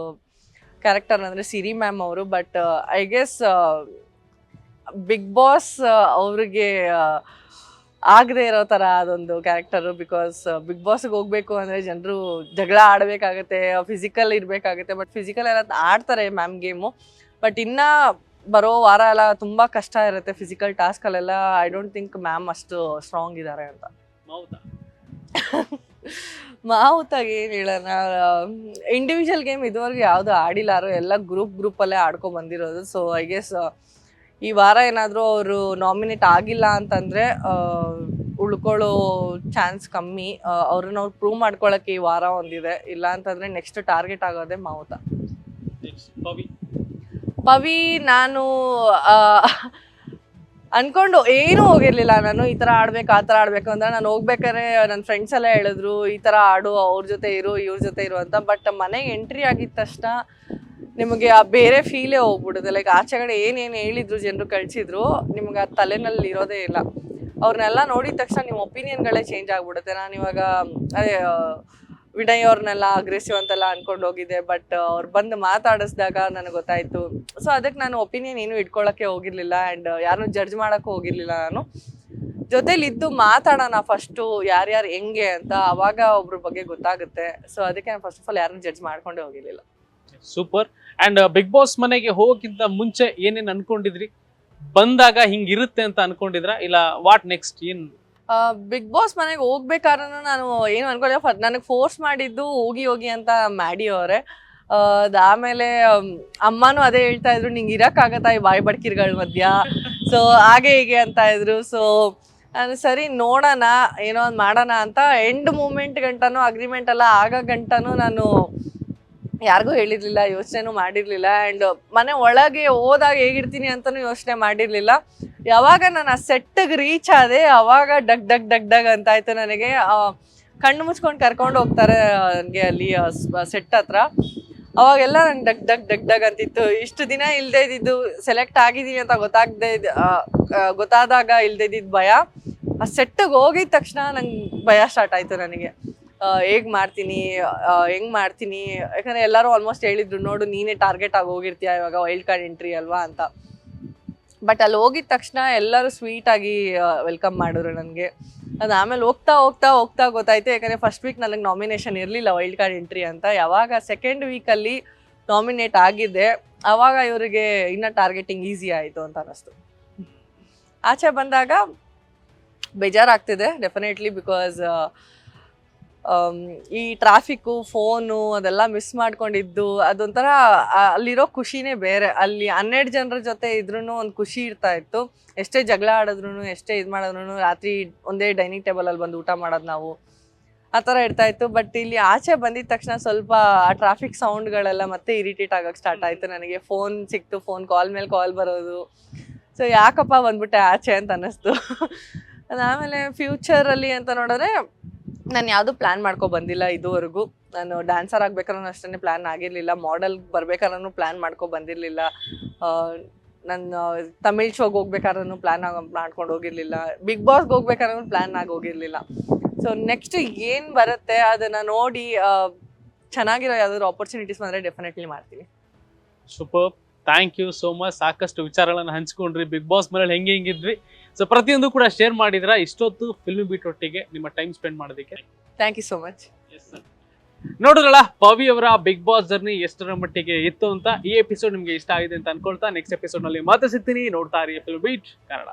Speaker 1: ಕ್ಯಾರೆಕ್ಟರ್ ಅಂದರೆ ಸಿರಿ ಮ್ಯಾಮ್ ಅವರು but I guess Bigg Boss ಅವ್ರಿಗೆ ಆಗದೆ ಇರೋ ಥರ ಅದೊಂದು ಕ್ಯಾರೆಕ್ಟರು ಬಿಕಾಸ್ ಬಿಗ್ ಬಾಸ್ಗೆ ಹೋಗಬೇಕು ಅಂದರೆ ಜನರು ಜಗಳ ಆಡಬೇಕಾಗತ್ತೆ ಫಿಸಿಕಲ್ ಇರಬೇಕಾಗುತ್ತೆ ಬಟ್ ಫಿಸಿಕಲ್ ಎಲ್ಲ ಆಡ್ತಾರೆ ಮ್ಯಾಮ್ ಗೇಮು. ಬಟ್ ಇನ್ನ ಬರೋ ವಾರ ಎಲ್ಲ ತುಂಬಾ ಕಷ್ಟ ಇರುತ್ತೆ ಫಿಸಿಕಲ್ ಟಾಸ್ಕ್ ಅಲ್ಲೆಲ್ಲ. ಐ ಡೋಂಟ್ ಥಿಂಕ್ ಮ್ಯಾಮ್ ಅಷ್ಟು ಸ್ಟ್ರಾಂಗ್ ಇದ್ದಾರೆ ಅಂತ. ಮಾವುತಾಗಿ ಏನು ಹೇಳೋಣ? ಇಂಡಿವಿಜುವಲ್ ಗೇಮ್ ಇದುವರೆಗೂ ಯಾವುದು ಆಡಿಲ್ಲಾರು ಎಲ್ಲ ಗ್ರೂಪ್ ಗ್ರೂಪಲ್ಲೇ ಆಡ್ಕೊ ಬಂದಿರೋದು. ಸೊ ಐ ಗೆಸ್ ಈ ವಾರ ಏನಾದರೂ ಅವರು ನಾಮಿನೇಟ್ ಆಗಿಲ್ಲ ಅಂತಂದರೆ ಉಳ್ಕೊಳ್ಳೋ ಚಾನ್ಸ್ ಕಮ್ಮಿ. ಅವ್ರನ್ನ ಅವ್ರು ಪ್ರೂವ್ ಮಾಡ್ಕೊಳ್ಳೋಕ್ಕೆ ಈ ವಾರ ಒಂದಿದೆ. ಇಲ್ಲ ಅಂತಂದರೆ ನೆಕ್ಸ್ಟ್ ಟಾರ್ಗೆಟ್ ಆಗೋದೇ ಮಾವುತ
Speaker 2: ಪವಿ,
Speaker 1: ನಾನು ಅನ್ಕೊಂಡು ಏನೂ ಹೋಗಿರ್ಲಿಲ್ಲ. ನಾನು ಈ ಥರ ಆಡ್ಬೇಕು, ಆ ಥರ ಆಡಬೇಕು ಅಂದ್ರೆ ನಾನು ಹೋಗ್ಬೇಕಾದ್ರೆ ನನ್ನ ಫ್ರೆಂಡ್ಸ್ ಎಲ್ಲ ಹೇಳಿದ್ರು, ಈ ಥರ ಆಡು, ಅವ್ರ ಜೊತೆ ಇರು, ಇವ್ರ ಜೊತೆ ಇರು ಅಂತ. ಬಟ್ ಮನೆಗೆ ಎಂಟ್ರಿ ಆಗಿದ ತಕ್ಷಣ ನಿಮಗೆ ಆ ಬೇರೆ ಫೀಲೇ ಹೋಗ್ಬಿಡುತ್ತೆ. ಲೈಕ್ ಆಚೆ ಕಡೆ ಏನೇನು ಹೇಳಿದ್ರು, ಜನರು ಕಳಿಸಿದ್ರು, ನಿಮ್ಗೆ ಆ ತಲೆನಲ್ಲಿ ಇರೋದೇ ಇಲ್ಲ. ಅವ್ರನ್ನೆಲ್ಲ ನೋಡಿದ ತಕ್ಷಣ ನಿಮ್ಮ ಒಪಿನಿಯನ್ಗಳೇ ಚೇಂಜ್ ಆಗ್ಬಿಡುತ್ತೆ. ನಾನು ಇವಾಗ, ಅದೇ ವಿನಯ್ ಅವ್ರನ್ನೆಲ್ಲ ಅಗ್ರೆಸಿವ್ ಅಂತೆಲ್ಲ ಅನ್ಕೊಂಡು ಹೋಗಿದ್ದೆ ಬಟ್ ಅವ್ರು ಬಂದು ಮಾತಾಡಿಸಿದಾಗ ನನಗೆ ಗೊತ್ತಾಯ್ತು. ಸೊ ಅದಕ್ಕೆ ನಾನು ಒಪಿನಿಯನ್ ಏನು ಇಟ್ಕೊಳ್ಳೋಕ್ಕೆ ಹೋಗಿರ್ಲಿಲ್ಲ ಆ್ಯಂಡ್ ಯಾರನ್ನೂ ಜಡ್ಜ್ ಮಾಡೋಕ್ಕೂ ಹೋಗಿರ್ಲಿಲ್ಲ ನಾನು. ಜೊತೇಲಿ ಇದ್ದು ಮಾತಾಡೋಣ ಫಸ್ಟು ಯಾರ್ಯಾರು ಹೆಂಗೆ ಅಂತ ಅವಾಗ ಒಬ್ರ ಬಗ್ಗೆ ಗೊತ್ತಾಗುತ್ತೆ. ಸೊ ಅದಕ್ಕೆ ನಾನು ಫಸ್ಟ್ ಆಫ್ ಆಲ್ ಯಾರನ್ನೂ ಜಡ್ಜ್ ಮಾಡ್ಕೊಂಡೇ ಹೋಗಿರ್ಲಿಲ್ಲ.
Speaker 2: ಸೂಪರ್ ಅಂಡ್ ಬಿಗ್ ಬಾಸ್ ಮನೆಗೆ ಹೋಗೋಕ್ಕಿಂತ ಮುಂಚೆ ಏನೇನು ಅನ್ಕೊಂಡಿದ್ರಿ? ಬಂದಾಗ ಹಿಂಗಿರುತ್ತೆ ಅಂತ ಅನ್ಕೊಂಡಿದ್ರ? ಇಲ್ಲ ವಾಟ್ ನೆಕ್ಸ್ಟ್ ಏನ್
Speaker 1: ಬಿಗ್ ಬಾಸ್ ಮನೆಗೆ ಹೋಗ್ಬೇಕಾದ್ರೂ ನಾನು ಏನು ಅನ್ಕೊಳ್ಳಿ ನನಗೆ ಫೋರ್ಸ್ ಮಾಡಿದ್ದು ಹೋಗಿ ಹೋಗಿ ಅಂತ ಮಾಡಿ ಅವರೇ. ಆಮೇಲೆ ಅಮ್ಮನೂ ಅದೇ ಹೇಳ್ತಾ ಇದ್ರು, ನಿಂಗೆ ಇರೋಕ್ಕಾಗತ್ತಾ ಈ ಬಾಯಿ ಬಡ್ಕಿರ್ಗಳ ಮಧ್ಯ? ಸೊ ಹಾಗೆ, ಹೀಗೆ ಅಂತ ಇದ್ರು. ಸೊ ನಾನು ಸರಿ, ನೋಡೋಣ, ಏನೋ ಒಂದು ಮಾಡೋಣ ಅಂತ ಎಂಡ್ ಮೂಮೆಂಟ್ ಗಂಟನೂ ಅಗ್ರಿಮೆಂಟ್ ಎಲ್ಲ ಆಗ ಗಂಟನೂ ನಾನು ಯಾರಿಗೂ ಹೇಳಿರ್ಲಿಲ್ಲ, ಯೋಚನೆನೂ ಮಾಡಿರ್ಲಿಲ್ಲ. ಆ್ಯಂಡ್ ಮನೆ ಒಳಗೆ ಹೋದಾಗ ಹೇಗಿರ್ತೀನಿ ಅಂತಲೂ ಯೋಚನೆ ಮಾಡಿರ್ಲಿಲ್ಲ. ಯಾವಾಗ ನಾನು ಆ ಸೆಟ್ಟಿಗೆ ರೀಚ್ ಆದೆ, ಅವಾಗ ಡಗ್ ಡಗ್ ಡಗ್ ಡಗ್ ಅಂತ ಆಯ್ತು ನನಗೆ ಕಣ್ಣು ಮುಚ್ಕೊಂಡು ಕರ್ಕೊಂಡು ಹೋಗ್ತಾರೆ ನನಗೆ ಅಲ್ಲಿ ಸೆಟ್ ಹತ್ರ. ಅವಾಗೆಲ್ಲ ನಂಗೆ ಡಗ್ ಡಗ್ ಡಗ್ ಡಗ್ ಅಂತಿತ್ತು. ಇಷ್ಟು ದಿನ ಇಲ್ಲದೆ ಇದ್ದಿದ್ದು ಸೆಲೆಕ್ಟ್ ಆಗಿದ್ದೀನಿ ಅಂತ ಗೊತ್ತಾಗದೆ ಗೊತ್ತಾದಾಗ ಇಲ್ಲದೆ ಇದ್ದಿದ್ದು ಭಯ. ಆ ಸೆಟ್ಟಿಗೆ ಹೋಗಿದ ತಕ್ಷಣ ನಂಗೆ ಭಯ ಸ್ಟಾರ್ಟ್ ಆಯ್ತು ನನಗೆ. ಹೇಗೆ ಮಾಡ್ತೀನಿ ಹೆಂಗ್ ಮಾಡ್ತೀನಿ? ಯಾಕಂದ್ರೆ ಎಲ್ಲರೂ ಆಲ್ಮೋಸ್ಟ್ ಹೇಳಿದ್ರು, ನೋಡು, ನೀನೇ ಟಾರ್ಗೆಟ್ ಆಗಿ ಹೋಗಿರ್ತೀಯ ಇವಾಗ ವೈಲ್ಡ್ ಕಾರ್ಡ್ ಎಂಟ್ರಿ ಅಲ್ವಾ ಅಂತ. ಬಟ್ ಅಲ್ಲಿ ಹೋಗಿದ ತಕ್ಷಣ ಎಲ್ಲರೂ ಆಗಿ ವೆಲ್ಕಮ್ ಮಾಡಿದ್ರು ನನಗೆ. ಅದು ಆಮೇಲೆ ಹೋಗ್ತಾ ಹೋಗ್ತಾ ಹೋಗ್ತಾ ಗೊತ್ತಾಯ್ತು. ಯಾಕಂದ್ರೆ ಫಸ್ಟ್ ವೀಕ್ ನನಗೆ ನಾಮಿನೇಷನ್ ಇರಲಿಲ್ಲ ವೈಲ್ಡ್ ಕಾರ್ಡ್ ಎಂಟ್ರಿ ಅಂತ. ಯಾವಾಗ ಸೆಕೆಂಡ್ ವೀಕಲ್ಲಿ ನಾಮಿನೇಟ್ ಆಗಿದ್ದೆ, ಅವಾಗ ಇವರಿಗೆ ಇನ್ನ ಟಾರ್ಗೆಟಿಂಗ್ ಈಸಿ ಆಯಿತು ಅಂತ ಅನ್ನಿಸ್ತು. ಆಚೆ ಬಂದಾಗ ಬೇಜಾರಾಗ್ತಿದೆ ಡೆಫಿನೆಟ್ಲಿ ಬಿಕಾಸ್ ಈ ಟ್ರಾಫಿಕ್ಕು ಫೋನು ಅದೆಲ್ಲ ಮಿಸ್ ಮಾಡ್ಕೊಂಡಿದ್ದು, ಅದೊಂಥರ ಅಲ್ಲಿರೋ ಖುಷಿನೇ ಬೇರೆ. ಅಲ್ಲಿ ಹನ್ನೆರಡು ಜನರ ಜೊತೆ ಇದ್ರೂ ಒಂದು ಖುಷಿ ಇರ್ತಾ ಇತ್ತು. ಎಷ್ಟೇ ಜಗಳ ಆಡಿದ್ರು ಎಷ್ಟೇ ಇದು ಮಾಡಿದ್ರು ರಾತ್ರಿ ಒಂದೇ ಡೈನಿಂಗ್ ಟೇಬಲಲ್ಲಿ ಬಂದು ಊಟ ಮಾಡೋದು ನಾವು, ಆ ಥರ ಇರ್ತಾ ಇತ್ತು. ಬಟ್ ಇಲ್ಲಿ ಆಚೆ ಬಂದಿದ ತಕ್ಷಣ ಸ್ವಲ್ಪ ಆ ಟ್ರಾಫಿಕ್ ಸೌಂಡ್ಗಳೆಲ್ಲ ಮತ್ತೆ ಇರಿಟೇಟ್ ಆಗೋಕ್ಕೆ ಸ್ಟಾರ್ಟ್ ಆಯಿತು ನನಗೆ. ಫೋನ್ ಸಿಕ್ತು ಫೋನ್ ಕಾಲ್ ಮೇಲೆ ಕಾಲ್ ಬರೋದು. ಸೊ ಯಾಕಪ್ಪ ಬಂದ್ಬಿಟ್ಟೆ ಆಚೆ ಅಂತ ಅನ್ನಿಸ್ತು. ಅದಾದಮೇಲೆ ಫ್ಯೂಚರಲ್ಲಿ ಅಂತ ನೋಡಿದ್ರೆ ನಾನು ಯಾವುದು ಪ್ಲ್ಯಾನ್ ಮಾಡ್ಕೊ ಬಂದಿಲ್ಲ ಇದುವರೆಗೂ. ನಾನು ಡ್ಯಾನ್ಸರ್ ಆಗ್ಬೇಕಾದ್ರೂ ಅಷ್ಟೇ ಪ್ಲ್ಯಾನ್ ಆಗಿರಲಿಲ್ಲ. ಮಾಡೆಲ್ ಬರ್ಬೇಕಾದ್ರೂ ಪ್ಲ್ಯಾನ್ ಮಾಡ್ಕೊ ಬಂದಿರಲಿಲ್ಲ. ನನ್ನ ತಮಿಳ್ ಶೋಗೆ ಹೋಗ್ಬೇಕಾದ್ರೂ ಪ್ಲ್ಯಾನ್ ಮಾಡ್ಕೊಂಡು ಹೋಗಿರಲಿಲ್ಲ. ಬಿಗ್ ಬಾಸ್ಗೆ ಹೋಗ್ಬೇಕಾದ್ರೂ ಪ್ಲ್ಯಾನ್ ಆಗಿ ಹೋಗಿರಲಿಲ್ಲ. ಸೊ ನೆಕ್ಸ್ಟ್ ಏನು ಬರುತ್ತೆ ಅದನ್ನು ನೋಡಿ ಚೆನ್ನಾಗಿರೋ ಯಾವ್ದಾದ್ರು ಆಪರ್ಚುನಿಟೀಸ್ ಬಂದರೆ ಡೆಫಿನೆಟ್ಲಿ ಮಾಡ್ತೀನಿ.
Speaker 2: Super thank you so much ಸಾಕಷ್ಟು ವಿಚಾರಗಳನ್ನು ಹಂಚ್ಕೊಂಡ್ರಿ. ಬಿಗ್ ಬಾಸ್ ಮನೇಲಿ ಹೆಂಗೆ ಹೆಂಗಿದ್ವಿ ಸೊ ಪ್ರತಿಯೊಂದು ಕೂಡ ಶೇರ್ ಮಾಡಿದ್ರ ಇಷ್ಟೊತ್ತು ಫಿಲ್ಮ್ ಬೀಟ್ ಒಟ್ಟಿಗೆ ನಿಮ್ಮ ಟೈಮ್ ಸ್ಪೆಂಡ್ ಮಾಡೋದಕ್ಕೆ.
Speaker 1: ಥ್ಯಾಂಕ್ ಯು ಸೋ ಮಚ್
Speaker 2: ನೋಡಿದ್ರಲ್ಲ ಪವಿ ಅವರ ಬಿಗ್ ಬಾಸ್ ಜರ್ನಿ ಎಷ್ಟರ ಮಟ್ಟಿಗೆ ಇತ್ತು ಅಂತ ಈ ಎಪಿಸೋಡ್ ನಿಮ್ಗೆ ಇಷ್ಟ ಆಗಿದೆ ಅಂತ ಅನ್ಕೊಳ್ತಾ ನೆಕ್ಸ್ಟ್ ಎಪಿಸೋಡ್ನಲ್ಲಿ ಮತ್ತೆ ಸಿಗ್ತೀನಿ. ನೋಡ್ತಾ ಇರಿ ಫಿಲ್ಮ್ ಬೀಟ್ ಕನ್ನಡ.